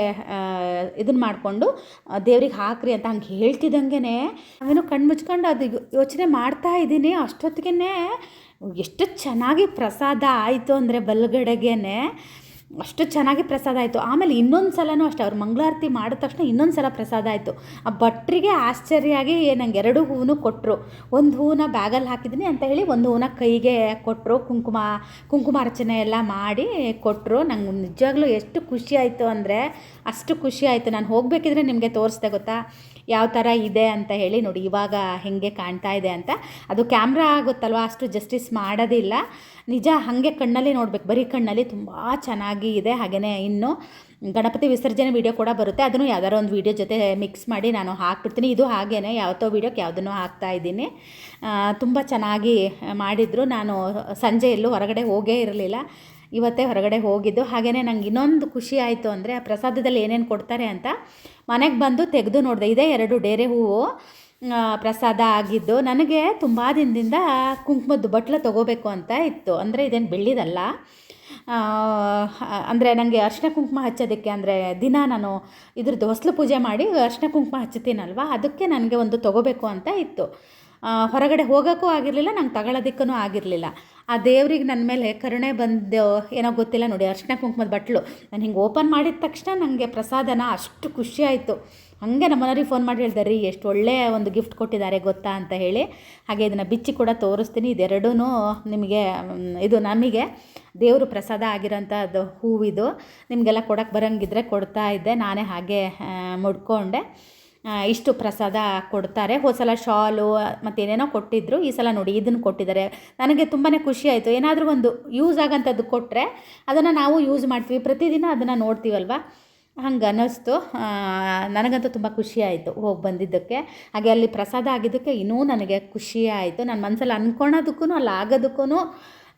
Speaker 1: ಇದನ್ನ ಮಾಡಿಕೊಂಡು ದೇವ್ರಿಗೆ ಹಾಕ್ರಿ ಅಂತ ಹಂಗೆ ಹೇಳ್ತಿದ್ದಂಗೆ ಕಣ್ಣು ಮುಚ್ಕೊಂಡು ಅದು ಯೋಚನೆ ಮಾಡ್ತಾ ಇದ್ದೀನಿ. ಅಷ್ಟೊತ್ತಿಗೆ ಎಷ್ಟು ಚೆನ್ನಾಗಿ ಪ್ರಸಾದ ಆಯಿತು ಅಂದರೆ ಬಲ್ಗಡೆಗೇನೆ. ಅಷ್ಟು ಚೆನ್ನಾಗಿ ಪ್ರಸಾದ ಆಯಿತು. ಆಮೇಲೆ ಇನ್ನೊಂದು ಸಲನೂ ಅಷ್ಟೇ, ಅವ್ರು ಮಂಗಳಾರತಿ ಮಾಡಿದ ತಕ್ಷಣ ಇನ್ನೊಂದು ಸಲ ಪ್ರಸಾದ ಆಯಿತು. ಆ ಭಟ್ರಿಗೆ ಆಶ್ಚರ್ಯ ಆಗಿ ನಂಗೆ ಎರಡು ಹೂವು ಕೊಟ್ಟರು ಒಂದು ಹೂವನ್ನ ಬ್ಯಾಗಲ್ಲಿ ಹಾಕಿದ್ದೀನಿ ಅಂತ ಹೇಳಿ ಒಂದು ಹೂವನ್ನ ಕೈಗೆ ಕೊಟ್ಟರು ಕುಂಕುಮ ಕುಂಕುಮಾರ್ಚನೆ ಎಲ್ಲ ಮಾಡಿ ಕೊಟ್ಟರು ನಂಗೆ ನಿಜವಾಗ್ಲೂ ಎಷ್ಟು ಖುಷಿ ಆಯಿತು ಅಂದರೆ ಅಷ್ಟು ಖುಷಿ ಆಯಿತು. ನಾನು ಹೋಗಬೇಕಿದ್ರೆ ನಿಮಗೆ ತೋರಿಸ್ದೆ, ಗೊತ್ತಾ? ಯಾವ ಥರ ಇದೆ ಅಂತ ಹೇಳಿ ನೋಡಿ, ಇವಾಗ ಹೇಗೆ ಕಾಣ್ತಾ ಇದೆ ಅಂತ. ಅದು ಕ್ಯಾಮ್ರಾ ಆಗುತ್ತಲ್ವ ಅಷ್ಟು ಜಸ್ಟಿಸ್ ಮಾಡೋದಿಲ್ಲ. ನಿಜ ಹಾಗೆ ಕಣ್ಣಲ್ಲಿ ನೋಡ್ಬೇಕು, ಬರೀ ಕಣ್ಣಲ್ಲಿ ತುಂಬ ಚೆನ್ನಾಗಿ ಇದೆ. ಹಾಗೆಯೇ ಇನ್ನು ಗಣಪತಿ ವಿಸರ್ಜನೆ ವೀಡಿಯೋ ಕೂಡ ಬರುತ್ತೆ. ಅದನ್ನು ಯಾವ್ದಾರ ಒಂದು ವಿಡಿಯೋ ಜೊತೆ ಮಿಕ್ಸ್ ಮಾಡಿ ನಾನು ಹಾಕ್ಬಿಡ್ತೀನಿ. ಇದು ಹಾಗೇ ಯಾವತ್ತೋ ವೀಡಿಯೋಕ್ಕೆ ಯಾವುದನ್ನು ಹಾಕ್ತಾ ಇದ್ದೀನಿ. ತುಂಬ ಚೆನ್ನಾಗಿ ಮಾಡಿದರು. ನಾನು ಸಂಜೆ ಎಲ್ಲೂ ಹೊರಗಡೆ ಹೋಗೇ ಇರಲಿಲ್ಲ. ಇವತ್ತೇ ಹೊರಗಡೆ ಹೋಗಿದ್ದು. ಹಾಗೆಯೇ ನಂಗೆ ಇನ್ನೊಂದು ಖುಷಿ ಆಯಿತು ಅಂದರೆ ಆ ಪ್ರಸಾದದಲ್ಲಿ ಏನೇನು ಕೊಡ್ತಾರೆ ಅಂತ ಮನೆಗೆ ಬಂದು ತೆಗೆದು ನೋಡಿದೆ. ಇದೇ ಎರಡು ಡೇರೆ ಹೂವು ಪ್ರಸಾದ ಆಗಿದ್ದು. ನನಗೆ ತುಂಬ ದಿನದಿಂದ ಕುಂಕುಮದ್ದು ಬಟ್ಲು ತೊಗೋಬೇಕು ಅಂತ ಇತ್ತು. ಅಂದರೆ ಇದೇನು ಬೆಳ್ಳಿದಲ್ಲ. ಅಂದರೆ ನನಗೆ ಅರ್ಶಿನ ಕುಂಕುಮ ಹಚ್ಚೋದಕ್ಕೆ ಅಂದರೆ ದಿನ ನಾನು ಇದ್ರದ್ದು ಹೊಸಲು ಪೂಜೆ ಮಾಡಿ ಅರ್ಶಿನ ಕುಂಕುಮ ಹಚ್ಚುತ್ತೀನಲ್ವ? ಅದಕ್ಕೆ ನನಗೆ ಒಂದು ತೊಗೋಬೇಕು ಅಂತ ಇತ್ತು. ಹೊರಗಡೆ ಹೋಗೋಕ್ಕೂ ಆಗಿರಲಿಲ್ಲ, ನಂಗೆ ತಗೊಳ್ಳೋದಕ್ಕೂ ಆಗಿರಲಿಲ್ಲ. ಆ ದೇವ್ರಿಗೆ ನನ್ನ ಮೇಲೆ ಕರುಣೆ ಬಂದು ಏನೋ ಗೊತ್ತಿಲ್ಲ ನೋಡಿ ಅರ್ಶಿನ ಕುಂಕುಮದ ಬಟ್ಲು. ನಾನು ಹಿಂಗೆ ಓಪನ್ ಮಾಡಿದ ತಕ್ಷಣ ನನಗೆ ಪ್ರಸಾದನ ಅಷ್ಟು ಖುಷಿ ಆಯಿತು. ಹಾಗೆ ನಮ್ಮ ಮನೆಯವ್ರಿಗೆ ಫೋನ್ ಮಾಡಿ ಹೇಳ್ದೆ, ರೀ ಎಷ್ಟು ಒಳ್ಳೆಯ ಒಂದು ಗಿಫ್ಟ್ ಕೊಟ್ಟಿದ್ದಾರೆ ಗೊತ್ತಾ ಅಂತ ಹೇಳಿ. ಹಾಗೆ ಇದನ್ನು ಬಿಚ್ಚಿ ಕೂಡ ತೋರಿಸ್ತೀನಿ. ಇದೆರಡೂ ನಿಮಗೆ ಇದು ನಮಗೆ. ದೇವರು ಪ್ರಸಾದ ಆಗಿರೋಂಥದ್ದು ಹೂವಿದು. ನಿಮಗೆಲ್ಲ ಕೊಡೋಕ್ಕೆ ಬರೋಂಗಿದ್ರೆ ಕೊಡ್ತಾ ಇದ್ದೆ. ನಾನೇ ಹಾಗೆ ಮುಡ್ಕೊಂಡೆ. ಇಷ್ಟು ಪ್ರಸಾದ ಕೊಡ್ತಾರೆ. ಹೋದ ಸಲ ಶಾಲು ಮತ್ತೇನೇನೋ ಕೊಟ್ಟಿದ್ದರು ಈ ಸಲ ನೋಡಿ, ಇದನ್ನು ಕೊಟ್ಟಿದ್ದಾರೆ. ನನಗೆ ತುಂಬಾ ಖುಷಿ ಆಯಿತು. ಏನಾದರೂ ಒಂದು ಯೂಸ್ ಆಗೋಂಥದ್ದು ಕೊಟ್ಟರೆ ಅದನ್ನು ನಾವು ಯೂಸ್ ಮಾಡ್ತೀವಿ. ಪ್ರತಿದಿನ ಅದನ್ನು ನೋಡ್ತೀವಲ್ವ? ಹಂಗೆ ಅನ್ನಿಸ್ತು. ನನಗಂತೂ ತುಂಬ ಖುಷಿ ಆಯಿತು ಹೋಗಿ ಬಂದಿದ್ದಕ್ಕೆ. ಹಾಗೆ ಅಲ್ಲಿ ಪ್ರಸಾದ ಆಗಿದ್ದಕ್ಕೆ ಇನ್ನೂ ನನಗೆ ಖುಷಿ ಆಯಿತು. ನನ್ನ ಮನಸ್ಸಲ್ಲಿ ಅಂದ್ಕೊಳೋದಕ್ಕೂ ಅಲ್ಲಿ ಆಗೋದಕ್ಕೂ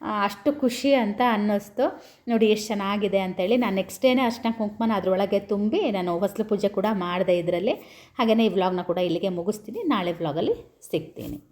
Speaker 1: ಅಷ್ಟು ಖುಷಿ ಅಂತ ಅನ್ನಿಸ್ತು. ನೋಡಿ ಎಷ್ಟು ಚೆನ್ನಾಗಿದೆ ಅಂತೇಳಿ ನಾನು ನೆಕ್ಸ್ಟ್ ಡೇನೇ ಅರ್ಶಿನ ಕುಂಕುಮನ ಅದರೊಳಗೆ ತುಂಬಿ ನಾನು ಹೊಸಲು ಪೂಜೆ ಕೂಡ ಮಾಡಿದೆ ಇದರಲ್ಲಿ. ಹಾಗೆಯೇ ಈ ವ್ಲಾಗ್ನ ಕೂಡ ಇಲ್ಲಿಗೆ ಮುಗಿಸ್ತೀನಿ. ನಾಳೆ ವ್ಲಾಗಲ್ಲಿ ಸಿಗ್ತೀನಿ.